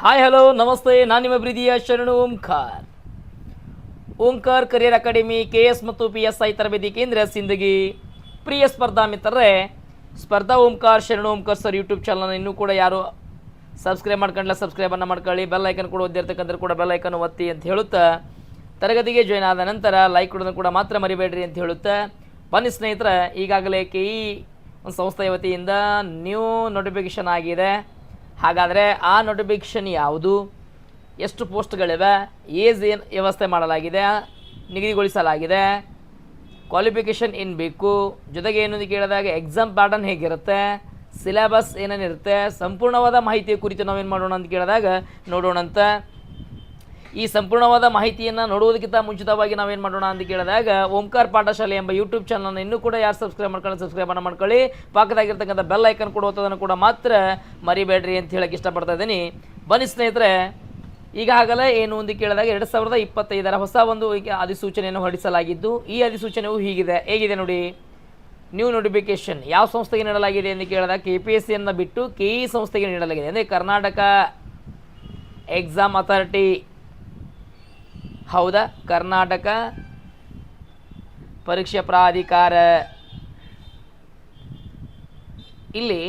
Hi hello ನಮಸ್ತೆ. ನಾನು ನಿಮ್ಮ ಪ್ರೀತಿಯ Sharanu Omkar. Omkar career academy K S ಮತ್ತು ಪಿ ಎಸ್ ಐ ತರಬೇತಿ ಕೇಂದ್ರ ಸಿಂದಗಿ. ಪ್ರಿಯ ಸ್ಪರ್ಧಾ ಮಿತ್ರರೇ, ಸ್ಪರ್ಧಾ ಓಂಕಾರ್, ಶರಣು ಓಂಕಾರ್ ಸರ್ ಯೂಟ್ಯೂಬ್ ಚಾನಲ್ನ ಇನ್ನೂ ಕೂಡ ಯಾರು ಸಬ್ಸ್ಕ್ರೈಬ್ ಮಾಡ್ಕೊಂಡ್ಲ ಸಬ್ಸ್ಕ್ರೈಬನ್ನು ಮಾಡ್ಕೊಳ್ಳಿ. ಬೆಲ್ ಐಕನ್ ಕೂಡ ಓದಿರ್ತಕ್ಕಂಥ ಕೂಡ ಬೆಲ್ ಐಕನ್ ಒತ್ತಿ ಅಂತ ಹೇಳುತ್ತಾ, ತರಗತಿಗೆ ಜಾಯ್ನ್ ಆದ ನಂತರ ಲೈಕ್ ಕೊಡೋದನ್ನು ಕೂಡ ಮಾತ್ರ ಮರಿಬೇಡ್ರಿ ಅಂತ ಹೇಳುತ್ತಾ, ಬನ್ನಿ ಸ್ನೇಹಿತರೆ, ಈಗಾಗಲೇ ಕೆ ಇ ಒಂದು ಸಂಸ್ಥೆಯ ವತಿಯಿಂದ ನ್ಯೂ ನೋಟಿಫಿಕೇಷನ್ ಆಗಿದೆ. ಹಾಗಾದರೆ ಆ ನೋಟಿಫಿಕೇಷನ್ ಯಾವುದು? ಎಷ್ಟು ಪೋಸ್ಟ್ಗಳಿವೆ? ಏಜ್ ಏನು ವ್ಯವಸ್ಥೆ ಮಾಡಲಾಗಿದೆ? ನಿಗದಿಗೊಳಿಸಲಾಗಿದೆ? ಕ್ವಾಲಿಫಿಕೇಷನ್ ಏನು ಬೇಕು? ಜೊತೆಗೆ ಏನು ಕೇಳಿದಾಗ ಎಕ್ಸಾಮ್ ಪ್ಯಾಟರ್ನ್ ಹೇಗಿರುತ್ತೆ? ಸಿಲೆಬಸ್ ಏನೇನಿರುತ್ತೆ? ಸಂಪೂರ್ಣವಾದ ಮಾಹಿತಿಯ ಕುರಿತು ನಾವೇನು ಮಾಡೋಣ ಅಂತ ಕೇಳಿದಾಗ ನೋಡೋಣಂತ. ಈ ಸಂಪೂರ್ಣವಾದ ಮಾಹಿತಿಯನ್ನು ನೋಡುವುದಕ್ಕಿಂತ ಮುಂಚಿತವಾಗಿ ನಾವೇನು ಮಾಡೋಣ ಅಂತ ಕೇಳಿದಾಗ ಓಂಕಾರ ಪಾಠಶಾಲೆ ಎಂಬ ಯೂಟ್ಯೂಬ್ ಚಾನಲ್ನ ಇನ್ನೂ ಕೂಡ ಯಾರು ಸಬ್ಸ್ಕ್ರೈಬ್ ಮಾಡ್ಕೊಳ್ಳಿ ಸಬ್ಸ್ಕ್ರೈಬನ್ನು ಮಾಡ್ಕೊಳ್ಳಿ. ಪಕ್ಕದಾಗಿರ್ತಕ್ಕಂಥ ಬೆಲ್ ಐಕನ್ ಕೂಡ ಒತ್ತೋದನ್ನು ಕೂಡ ಮಾತ್ರ ಮರಿಬೇಡ್ರಿ ಅಂತ ಹೇಳಕ್ಕೆ ಇಷ್ಟಪಡ್ತಾ ಇದ್ದೀನಿ. ಬನ್ನಿ ಸ್ನೇಹಿತರೆ ಈಗಾಗಲೇ ಏನು ಅಂತ ಕೇಳಿದಾಗ ಎರಡು ಸಾವಿರದ ಇಪ್ಪತ್ತೈದರ ಹೊಸ ಒಂದು ಅಧಿಸೂಚನೆಯನ್ನು ಹೊರಡಿಸಲಾಗಿದ್ದು, ಈ ಅಧಿಸೂಚನೆಯು ಹೀಗಿದೆ. ಹೇಗಿದೆ ನೋಡಿ? ನ್ಯೂ ನೋಟಿಫಿಕೇಶನ್ ಯಾವ ಸಂಸ್ಥೆಗೆ ನೀಡಲಾಗಿದೆ ಎಂದು ಕೇಳಿದಾಗ ಕೆ ಪಿ ಎಸ್ ಸಿಯನ್ನು ಬಿಟ್ಟು ಕೆ ಇ ಸಂಸ್ಥೆಗೆ ನೀಡಲಾಗಿದೆ. ಅಂದರೆ ಕರ್ನಾಟಕ ಎಕ್ಸಾಮ್ ಅಥಾರಿಟಿ ಹೌದಾ? ಕರ್ನಾಟಕ ಪರೀಕ್ಷೆ ಪ್ರಾಧಿಕಾರ. ಇಲ್ಲಿ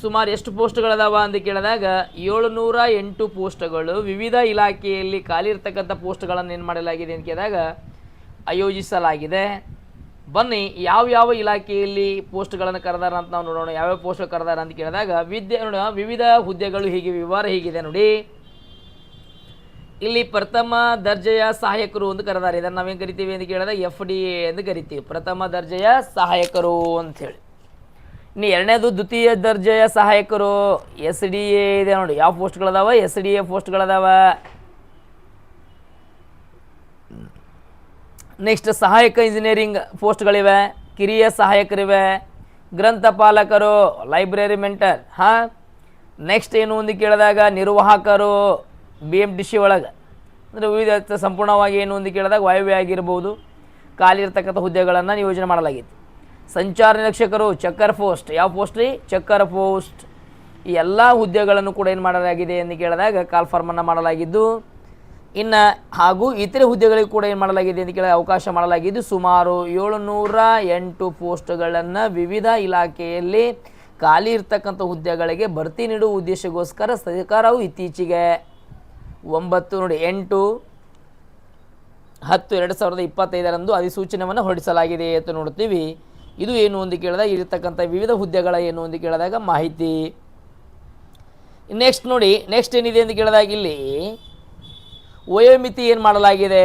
ಸುಮಾರು ಎಷ್ಟು ಪೋಸ್ಟ್ಗಳದಾವ ಅಂತ ಕೇಳಿದಾಗ ಏಳುನೂರ ಎಂಟು ಪೋಸ್ಟ್ಗಳು ವಿವಿಧ ಇಲಾಖೆಯಲ್ಲಿ ಖಾಲಿ ಇರ್ತಕ್ಕಂಥ ಪೋಸ್ಟ್ಗಳನ್ನು ಏನು ಮಾಡಲಾಗಿದೆ ಅಂತ ಕೇಳಿದಾಗ ಆಯೋಜಿಸಲಾಗಿದೆ. ಬನ್ನಿ, ಯಾವ ಯಾವ ಇಲಾಖೆಯಲ್ಲಿ ಪೋಸ್ಟ್ಗಳನ್ನು ಕರೆದಾರ ಅಂತ ನಾವು ನೋಡೋಣ. ಯಾವ್ಯಾವ ಪೋಸ್ಟ್ ಕರೆದಾರ ಅಂತ ಕೇಳಿದಾಗ ವಿದ್ಯೆ ನೋಡೋಣ ವಿವಿಧ ಹುದ್ದೆಗಳು ಹೀಗೆ, ವಿವರ ಹೀಗಿದೆ ನೋಡಿ. ಇಲ್ಲಿ ಪ್ರಥಮ ದರ್ಜೆಯ ಸಹಾಯಕರು ಅಂತ ಕರೆದಾರೆ. ಇದನ್ನು ನಾವೇನು ಕರಿತೀವಿ ಅಂತ ಕೇಳಿದ್ರೆ ಎಫ್ ಡಿ ಎ ಎಂದು ಕರಿತೀವಿ. ಪ್ರಥಮ ದರ್ಜೆಯ ಸಹಾಯಕರು ಅಂಥೇಳಿ ಇನ್ನು ಎರಡನೇದು ದ್ವಿತೀಯ ದರ್ಜೆಯ ಸಹಾಯಕರು ಎಸ್ ಡಿ ಎ ಇದೆ ನೋಡಿ. ಯಾವ ಪೋಸ್ಟ್ಗಳದಾವ? ಎಸ್ ಡಿ ಎ ಪೋಸ್ಟ್ಗಳದಾವ. ನೆಕ್ಸ್ಟ್ ಸಹಾಯಕ ಇಂಜಿನಿಯರಿಂಗ್ ಪೋಸ್ಟ್ಗಳಿವೆ. ಕಿರಿಯ ಸಹಾಯಕರಿವೆ. ಗ್ರಂಥಪಾಲಕರು ಲೈಬ್ರರಿ ಮೆಂಟರ್, ಹಾಂ? ನೆಕ್ಸ್ಟ್ ಏನು ಒಂದು ಕೇಳಿದಾಗ ನಿರ್ವಾಹಕರು ಬಿ ಎಂ ಟಿ ಸಿ ಒಳಗೆ. ಅಂದರೆ ವಿವಿಧ ಸಂಪೂರ್ಣವಾಗಿ ಏನು ಅಂತ ಕೇಳಿದಾಗ ವಾಯುವ್ಯ ಆಗಿರ್ಬೋದು ಖಾಲಿ ಇರ್ತಕ್ಕಂಥ ಹುದ್ದೆಗಳನ್ನು ನಿಯೋಜನೆ ಮಾಡಲಾಗಿತ್ತು. ಸಂಚಾರ ನಿರೀಕ್ಷಕರು, ಚಕ್ಕರ್ ಪೋಸ್ಟ್, ಯಾವ ಪೋಸ್ಟ್ ರೀ? ಚಕ್ಕರ್ ಪೋಸ್ಟ್. ಈ ಎಲ್ಲ ಹುದ್ದೆಗಳನ್ನು ಕೂಡ ಏನು ಮಾಡಲಾಗಿದೆ ಎಂದು ಕೇಳಿದಾಗ ಕಾಲ್ ಫಾರ್ಮನ್ನು ಮಾಡಲಾಗಿದ್ದು, ಇನ್ನು ಹಾಗೂ ಇತರೆ ಹುದ್ದೆಗಳಿಗೆ ಕೂಡ ಏನು ಮಾಡಲಾಗಿದೆ ಅಂತ ಕೇಳಿದಾಗ ಅವಕಾಶ ಮಾಡಲಾಗಿದ್ದು, ಸುಮಾರು ಏಳುನೂರ ಎಂಟು ಪೋಸ್ಟ್ಗಳನ್ನು ವಿವಿಧ ಇಲಾಖೆಯಲ್ಲಿ ಖಾಲಿ ಇರ್ತಕ್ಕಂಥ ಹುದ್ದೆಗಳಿಗೆ ಭರ್ತಿ ನೀಡುವ ಉದ್ದೇಶಕ್ಕೋಸ್ಕರ ಸರ್ಕಾರವು ಇತ್ತೀಚೆಗೆ ಒಂಬತ್ತು ನೋಡಿ ಎಂಟು, ಹತ್ತು, ಎರಡು ಸಾವಿರದ ಇಪ್ಪತ್ತೈದರಂದು ಅಧಿಸೂಚನೆಯನ್ನು ಹೊರಡಿಸಲಾಗಿದೆ ಅಂತ ನೋಡ್ತೀವಿ ಇದು ಏನು ಅಂತ ಕೇಳಿದಾಗ, ಇರತಕ್ಕಂಥ ವಿವಿಧ ಹುದ್ದೆಗಳ ಏನು ಅಂತ ಕೇಳಿದಾಗ ಮಾಹಿತಿ. ನೆಕ್ಸ್ಟ್ ನೋಡಿ ನೆಕ್ಸ್ಟ್ ಏನಿದೆ ಅಂತ ಕೇಳಿದಾಗ ಇಲ್ಲಿ ವಯೋಮಿತಿ ಏನು ಮಾಡಲಾಗಿದೆ?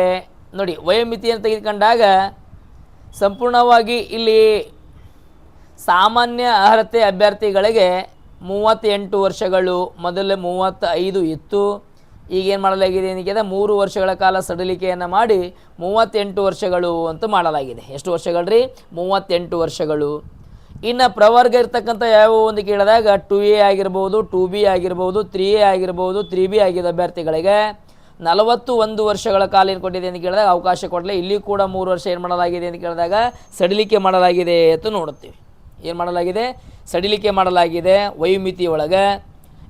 ನೋಡಿ ವಯೋಮಿತಿಯನ್ನು ತೆಗೆದುಕೊಂಡಾಗ ಸಂಪೂರ್ಣವಾಗಿ ಇಲ್ಲಿ ಸಾಮಾನ್ಯ ಅರ್ಹತೆ ಅಭ್ಯರ್ಥಿಗಳಿಗೆ ಮೂವತ್ತೆಂಟು ವರ್ಷಗಳು, ಮೊದಲೇ ಮೂವತ್ತೈದು ಇತ್ತು. ಈಗೇನು ಮಾಡಲಾಗಿದೆ ಏನಿದೆ ಮೂರು ವರ್ಷಗಳ ಕಾಲ ಸಡಿಲಿಕೆಯನ್ನು ಮಾಡಿ ಮೂವತ್ತೆಂಟು ವರ್ಷಗಳು ಅಂತ ಮಾಡಲಾಗಿದೆ. ಎಷ್ಟು ವರ್ಷಗಳು ರೀ ಮೂವತ್ತೆಂಟು ವರ್ಷಗಳು. ಇನ್ನು ಪ್ರವರ್ಗ ಇರ್ತಕ್ಕಂಥ ಯಾವ ಒಂದು ಕೇಳಿದಾಗ ಟು ಎ ಆಗಿರ್ಬೋದು, ಟು ಬಿ ಆಗಿರ್ಬೋದು, ತ್ರೀ ಎ ಆಗಿರ್ಬೋದು, ತ್ರೀ ಬಿ ಆಗಿದ್ದ ಅಭ್ಯರ್ಥಿಗಳಿಗೆ ನಲವತ್ತು ಒಂದು ವರ್ಷಗಳ ಕಾಲ ಏನು ಕೊಟ್ಟಿದೆ ಅಂತ ಕೇಳಿದಾಗ ಅವಕಾಶ ಕೊಡಲಿ. ಇಲ್ಲಿ ಕೂಡ ಮೂರು ವರ್ಷ ಏನು ಮಾಡಲಾಗಿದೆ ಅಂತ ಕೇಳಿದಾಗ ಸಡಿಲಿಕೆ ಮಾಡಲಾಗಿದೆ ಅಂತ ನೋಡುತ್ತೀವಿ. ಏನು ಮಾಡಲಾಗಿದೆ? ಸಡಿಲಿಕೆ ಮಾಡಲಾಗಿದೆ ವಯೋಮಿತಿ ಒಳಗೆ.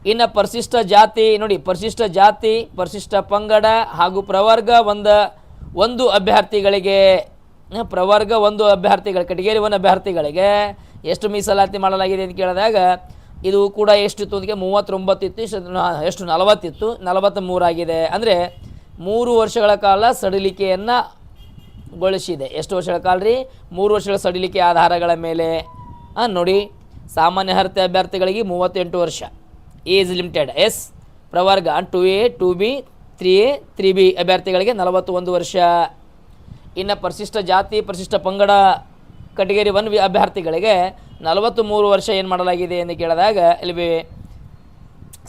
ಇನ್ನು ಪರಿಶಿಷ್ಟ ಜಾತಿ, ನೋಡಿ, ಪರಿಶಿಷ್ಟ ಜಾತಿ, ಪರಿಶಿಷ್ಟ ಪಂಗಡ ಹಾಗೂ ಪ್ರವರ್ಗ ಒಂದು ಒಂದು ಅಭ್ಯರ್ಥಿಗಳಿಗೆ ಪ್ರವರ್ಗ ಒಂದು ಅಭ್ಯರ್ಥಿಗಳ, ಕಟಗೇರಿ ಒಂದು ಅಭ್ಯರ್ಥಿಗಳಿಗೆ ಎಷ್ಟು ಮೀಸಲಾತಿ ಮಾಡಲಾಗಿದೆ ಅಂತ ಕೇಳಿದಾಗ, ಇದು ಕೂಡ ಎಷ್ಟಿತ್ತು ಅದಕ್ಕೆ ಮೂವತ್ತೊಂಬತ್ತು ಇತ್ತು ಎಷ್ಟು, ನಲವತ್ತಿತ್ತು ನಲವತ್ತ ಮೂರಾಗಿದೆ ಅಂದರೆ ಮೂರು ವರ್ಷಗಳ ಕಾಲ ಸಡಿಲಿಕೆಯನ್ನು ಗೊಳಿಸಿದೆ. ಎಷ್ಟು ವರ್ಷಗಳ ಕಾಲ ರೀ? ಮೂರು ವರ್ಷಗಳ ಸಡಿಲಿಕೆ ಆಧಾರಗಳ ಮೇಲೆ. ನೋಡಿ, ಸಾಮಾನ್ಯ ಅರ್ಹತೆ ಅಭ್ಯರ್ಥಿಗಳಿಗೆ ಮೂವತ್ತೆಂಟು ವರ್ಷ. Age limited. ಎಸ್, ಪ್ರವರ್ಗ two A, two B, three A, three B ಅಭ್ಯರ್ಥಿಗಳಿಗೆ ನಲವತ್ತು ಒಂದು ವರ್ಷ. ಇನ್ನು ಪರಿಶಿಷ್ಟ ಜಾತಿ, ಪರಿಶಿಷ್ಟ ಪಂಗಡ ಕಟಗರಿ ಒನ್ ವಿ ಅಭ್ಯರ್ಥಿಗಳಿಗೆ ನಲವತ್ತು ಮೂರು ವರ್ಷ ಏನು ಮಾಡಲಾಗಿದೆ ಎಂದು ಕೇಳಿದಾಗ, ಇಲ್ಲಿ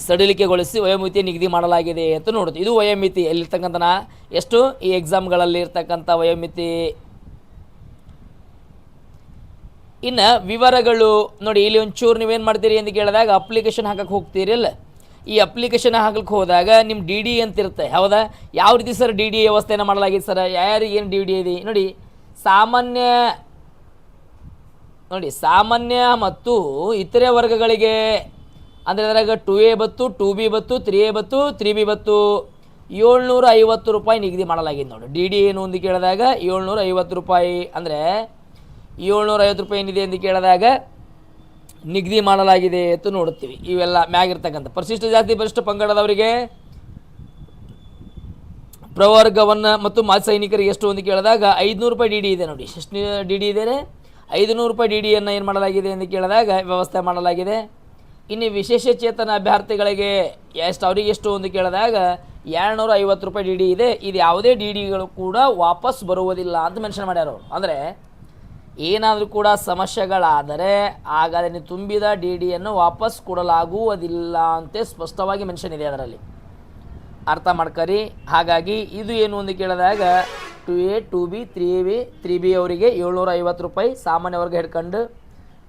ಸಡಿಲಿಕೆಗೊಳಿಸಿ ವಯೋಮಿತಿ ನಿಗದಿ ಮಾಡಲಾಗಿದೆ ಅಂತ ನೋಡುತ್ತೆ. ಇದು ವಯೋಮಿತಿ ಎಲ್ಲಿರ್ತಕ್ಕಂಥ ಎಷ್ಟು? ಈ ಎಕ್ಸಾಮ್ಗಳಲ್ಲಿ ಇರ್ತಕ್ಕಂಥ ವಯೋಮಿತಿ. ಇನ್ನು ವಿವರಗಳು ನೋಡಿ, ಇಲ್ಲಿ ಒಂಚೂರು ನೀವೇನು ಮಾಡ್ತೀರಿ ಅಂತ ಕೇಳಿದಾಗ ಅಪ್ಲಿಕೇಶನ್ ಹಾಕಕ್ಕೆ ಹೋಗ್ತೀರಲ್ಲ ಈ ಅಪ್ಲಿಕೇಶನ್ ಹಾಕಲಿಕ್ಕೆ ಹೋದಾಗ ನಿಮ್ಮ ಡಿ ಡಿ ಅಂತ ಇರುತ್ತೆ ಹೌದಾ? ಯಾವ ರೀತಿ ಸರ್ ಡಿ ಡಿ ವ್ಯವಸ್ಥೆಯನ್ನು ಮಾಡಲಾಗಿದೆ ಸರ್? ಯಾರಿಗೆ ಏನು ಡಿ ಡಿ ಇದೆ? ನೋಡಿ, ಸಾಮಾನ್ಯ ನೋಡಿ, ಸಾಮಾನ್ಯ ಮತ್ತು ಇತರೆ ವರ್ಗಗಳಿಗೆ ಅಂದರೆ ಅದರಾಗ ಟು ಎ ಬತ್ತು ಟು ಬಿ ಬತ್ತು ತ್ರೀ ಎ ಬತ್ತು ತ್ರೀ ಬಿ ಬತ್ತು ಏಳ್ನೂರ ಐವತ್ತು ರೂಪಾಯಿ ನಿಗದಿ ಮಾಡಲಾಗಿದೆ ನೋಡಿ. ಡಿ ಡಿ ಏನು ಅಂತ ಕೇಳಿದಾಗ ಏಳ್ನೂರ ಐವತ್ತು ರೂಪಾಯಿ ಅಂದರೆ ಏಳ್ನೂರ ಐವತ್ತು ರೂಪಾಯಿ ಏನಿದೆ ಅಂತ ಕೇಳಿದಾಗ ನಿಗದಿ ಮಾಡಲಾಗಿದೆ ಅಂತ ನೋಡುತ್ತೀವಿ. ಇವೆಲ್ಲ ಮ್ಯಾಗಿರ್ತಕ್ಕಂಥ ಪರಿಶಿಷ್ಟ ಜಾತಿ ಪರಿಶಿಷ್ಟ ಪಂಗಡದವರಿಗೆ ಪ್ರವರ್ಗವನ್ನು ಮತ್ತು ಮಾಜಿ ಸೈನಿಕರಿಗೆ ಎಷ್ಟು ಒಂದು ಕೇಳಿದಾಗ ಐದುನೂರು ರೂಪಾಯಿ ಡಿ ಡಿ ಇದೆ ನೋಡಿ. ಎಷ್ಟು ಡಿ ಡಿ ಇದೆ ಐದುನೂರು ರೂಪಾಯಿ ಡಿ ಡಿಯನ್ನು ಏನು ಮಾಡಲಾಗಿದೆ ಎಂದು ಕೇಳಿದಾಗ ವ್ಯವಸ್ಥೆ ಮಾಡಲಾಗಿದೆ. ಇನ್ನು ವಿಶೇಷ ಚೇತನ ಅಭ್ಯರ್ಥಿಗಳಿಗೆ ಎಷ್ಟು ಅವರಿಗೆ ಎಷ್ಟು ಒಂದು ಕೇಳಿದಾಗ ಎರಡುನೂರ ಐವತ್ತು ರೂಪಾಯಿ ಡಿ ಡಿ ಇದೆ. ಇದು ಯಾವುದೇ ಡಿ ಡಿಗಳು ಕೂಡ ವಾಪಸ್ ಬರುವುದಿಲ್ಲ ಅಂತ ಮೆನ್ಷನ್ ಮಾಡ್ಯಾರ ಅವರು. ಅಂದರೆ ಏನಾದರೂ ಕೂಡ ಸಮಸ್ಯೆಗಳಾದರೆ ಆಗ ಅದನ್ನು ತುಂಬಿದ ಡಿ ಡಿಯನ್ನು ವಾಪಸ್ ಕೊಡಲಾಗುವುದಿಲ್ಲ ಅಂತ ಸ್ಪಷ್ಟವಾಗಿ ಮೆನ್ಷನ್ ಇದೆ ಅದರಲ್ಲಿ. ಅರ್ಥ ಮಾಡ್ಕರಿ. ಹಾಗಾಗಿ ಇದು ಏನು ಅಂತ ಕೇಳಿದಾಗ two A, two B, three B three B ಅವರಿಗೆ ಏಳ್ನೂರ ಐವತ್ತು ರೂಪಾಯಿ ಸಾಮಾನ್ಯ ವರ್ಗ ಹಿಡ್ಕೊಂಡು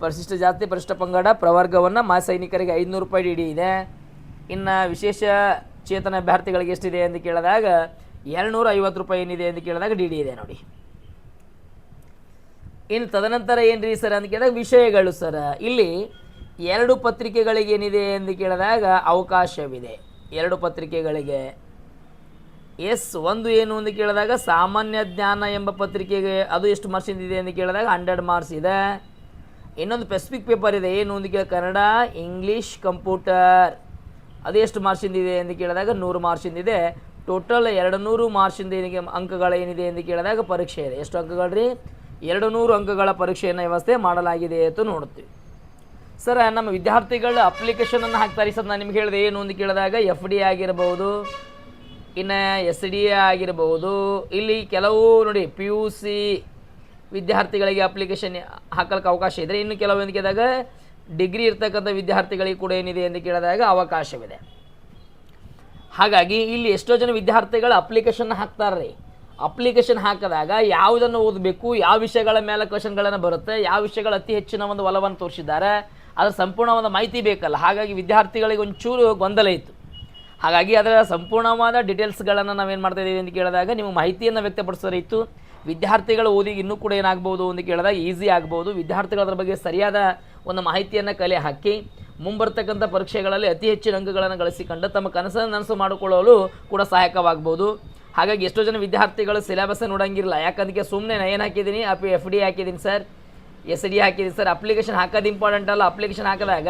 ಪರಿಶಿಷ್ಟ ಜಾತಿ, ಪರಿಶಿಷ್ಟ ಪಂಗಡ, ಪ್ರವರ್ಗವನ್ನು ಮಾ ಸೈನಿಕರಿಗೆ ಐದುನೂರು ರೂಪಾಯಿ ಡಿ ಡಿ ಇದೆ. ಇನ್ನು ವಿಶೇಷ ಚೇತನ ಅಭ್ಯರ್ಥಿಗಳಿಗೆ ಎಷ್ಟಿದೆ ಅಂತ ಕೇಳಿದಾಗ ಎರಡುನೂರ ಐವತ್ತು ರೂಪಾಯಿ ಏನಿದೆ ಅಂತ ಕೇಳಿದಾಗ ಡಿ ಡಿ ಇದೆ ನೋಡಿ. ಇನ್ನು ತದನಂತರ ಏನ್ರಿ ಸರ್ ಅಂತ ಕೇಳಿದಾಗ ವಿಷಯಗಳು ಸರ್. ಇಲ್ಲಿ ಎರಡು ಪತ್ರಿಕೆಗಳಿಗೆ ಏನಿದೆ ಎಂದು ಕೇಳಿದಾಗ ಅವಕಾಶವಿದೆ. ಎರಡು ಪತ್ರಿಕೆಗಳಿಗೆ. ಎಸ್ ಒಂದು ಏನು ಅಂತ ಕೇಳಿದಾಗ ಸಾಮಾನ್ಯ ಜ್ಞಾನ ಎಂಬ ಪತ್ರಿಕೆಗೆ ಅದು ಎಷ್ಟು ಮಾರ್ಕ್ಸ್ ಇದೆ ಅಂತ ಕೇಳಿದಾಗ ಹಂಡ್ರೆಡ್ ಮಾರ್ಕ್ಸ್ ಇದೆ. ಇನ್ನೊಂದು ಸ್ಪೆಸಿಫಿಕ್ ಪೇಪರ್ ಇದೆ, ಏನು ಅಂತ ಕೇಳಿ ಕನ್ನಡ ಇಂಗ್ಲೀಷ್ ಕಂಪ್ಯೂಟರ್ ಅದು ಎಷ್ಟು ಮಾರ್ಕ್ಸಿಂದ ಇದೆ ಅಂತ ಕೇಳಿದಾಗ ನೂರು ಮಾರ್ಕ್ಸಿಂದ ಇದೆ ಟೋಟಲ್ ಎರಡು ನೂರು ಮಾರ್ಕ್ಸಿಂದ ಏನಿಗೆ ಅಂಕಗಳೇನಿದೆ ಎಂದು ಕೇಳಿದಾಗ ಪರೀಕ್ಷೆ ಇದೆ. ಎಷ್ಟು ಅಂಕಗಳು ರೀ? ಎರಡು ನೂರು ಅಂಕಗಳ ಪರೀಕ್ಷೆಯನ್ನು ವ್ಯವಸ್ಥೆ ಮಾಡಲಾಗಿದೆ ಅಂತ ನೋಡ್ತೀವಿ ಸರ್ ನಮ್ಮ ವಿದ್ಯಾರ್ಥಿಗಳು ಅಪ್ಲಿಕೇಶನನ್ನು ಹಾಕ್ತಾರೆ. ಸರ್ ನಾನು ನಿಮ್ಗೆ ಹೇಳಿದೆ ಏನು ಅಂತ ಕೇಳಿದಾಗ ಎಫ್ ಡಿ ಆಗಿರಬಹುದು ಇನ್ನು ಎಸ್ ಡಿ ಎ ಆಗಿರ್ಬೋದು, ಇಲ್ಲಿ ಕೆಲವು ನೋಡಿ ಪಿ ಯು ಸಿ ವಿದ್ಯಾರ್ಥಿಗಳಿಗೆ ಅಪ್ಲಿಕೇಶನ್ ಹಾಕಲಿಕ್ಕೆ ಅವಕಾಶ ಇದ್ದರೆ ಇನ್ನು ಕೆಲವು ಅಂತ ಕೇಳಿದಾಗ ಡಿಗ್ರಿ ಇರ್ತಕ್ಕಂಥ ವಿದ್ಯಾರ್ಥಿಗಳಿಗೆ ಕೂಡ ಏನಿದೆ ಎಂದು ಕೇಳಿದಾಗ ಅವಕಾಶವಿದೆ. ಹಾಗಾಗಿ ಇಲ್ಲಿ ಎಷ್ಟೋ ಜನ ವಿದ್ಯಾರ್ಥಿಗಳು ಅಪ್ಲಿಕೇಶನ್ ಹಾಕ್ತಾರೆ. ಅಪ್ಲಿಕೇಶನ್ ಹಾಕಿದಾಗ ಯಾವುದನ್ನು ಓದಬೇಕು, ಯಾವ ವಿಷಯಗಳ ಮೇಲೆ ಕ್ವಶನ್ಗಳನ್ನು ಬರುತ್ತೆ, ಯಾವ ವಿಷಯಗಳು ಅತಿ ಹೆಚ್ಚಿನ ಒಂದು ಒಲವನ್ನು ತೋರಿಸಿದ್ದಾರೆ, ಅದರ ಸಂಪೂರ್ಣವಾದ ಮಾಹಿತಿ ಬೇಕಲ್ಲ. ಹಾಗಾಗಿ ವಿದ್ಯಾರ್ಥಿಗಳಿಗೆ ಒಂಚೂರು ಗೊಂದಲ ಇತ್ತು. ಹಾಗಾಗಿ ಅದರ ಸಂಪೂರ್ಣವಾದ ಡೀಟೇಲ್ಸ್ಗಳನ್ನು ನಾವೇನು ಮಾಡ್ತಾ ಇದ್ದೀವಿ ಅಂತ ಕೇಳಿದಾಗ ನಿಮ್ಮ ಮಾಹಿತಿಯನ್ನು ವ್ಯಕ್ತಪಡಿಸೋರು ಇತ್ತು. ವಿದ್ಯಾರ್ಥಿಗಳು ಓದಿಗೆ ಇನ್ನೂ ಕೂಡ ಏನಾಗ್ಬೋದು ಅಂತ ಕೇಳಿದಾಗ ಈಸಿ ಆಗ್ಬೋದು. ವಿದ್ಯಾರ್ಥಿಗಳು ಅದರ ಬಗ್ಗೆ ಸರಿಯಾದ ಒಂದು ಮಾಹಿತಿಯನ್ನು ಕಲೆ ಹಾಕಿ, ಮುಂಬರ್ತಕ್ಕಂಥ ಪರೀಕ್ಷೆಗಳಲ್ಲಿ ಅತಿ ಹೆಚ್ಚಿನ ಅಂಕಗಳನ್ನು ಗಳಿಸಿಕೊಂಡು ತಮ್ಮ ಕನಸನ್ನು ನನಸು ಮಾಡಿಕೊಳ್ಳಲು ಕೂಡ ಸಹಾಯಕವಾಗ್ಬೋದು. ಹಾಗಾಗಿ ಎಷ್ಟೋ ಜನ ವಿದ್ಯಾರ್ಥಿಗಳು ಸಿಲೆಬಸ್ ನೋಡಂಗಿಲ್ಲ. ಯಾಕಂದ್ರೆ ಸುಮ್ಮನೆ ನಾನು ಏನು ಹಾಕಿದ್ದೀನಿ ಅಪ್ ಎಫ್ ಡಿ ಹಾಕಿದ್ದೀನಿ ಸರ್ ಎಸ್ ಡಿ ಹಾಕಿದ್ದೀನಿ ಸರ್ ಅಪ್ಲಿಕೇಶನ್ ಹಾಕೋದು ಇಂಪಾರ್ಟೆಂಟ್ ಅಲ್ಲ. ಅಪ್ಲಿಕೇಶನ್ ಹಾಕಿದಾಗ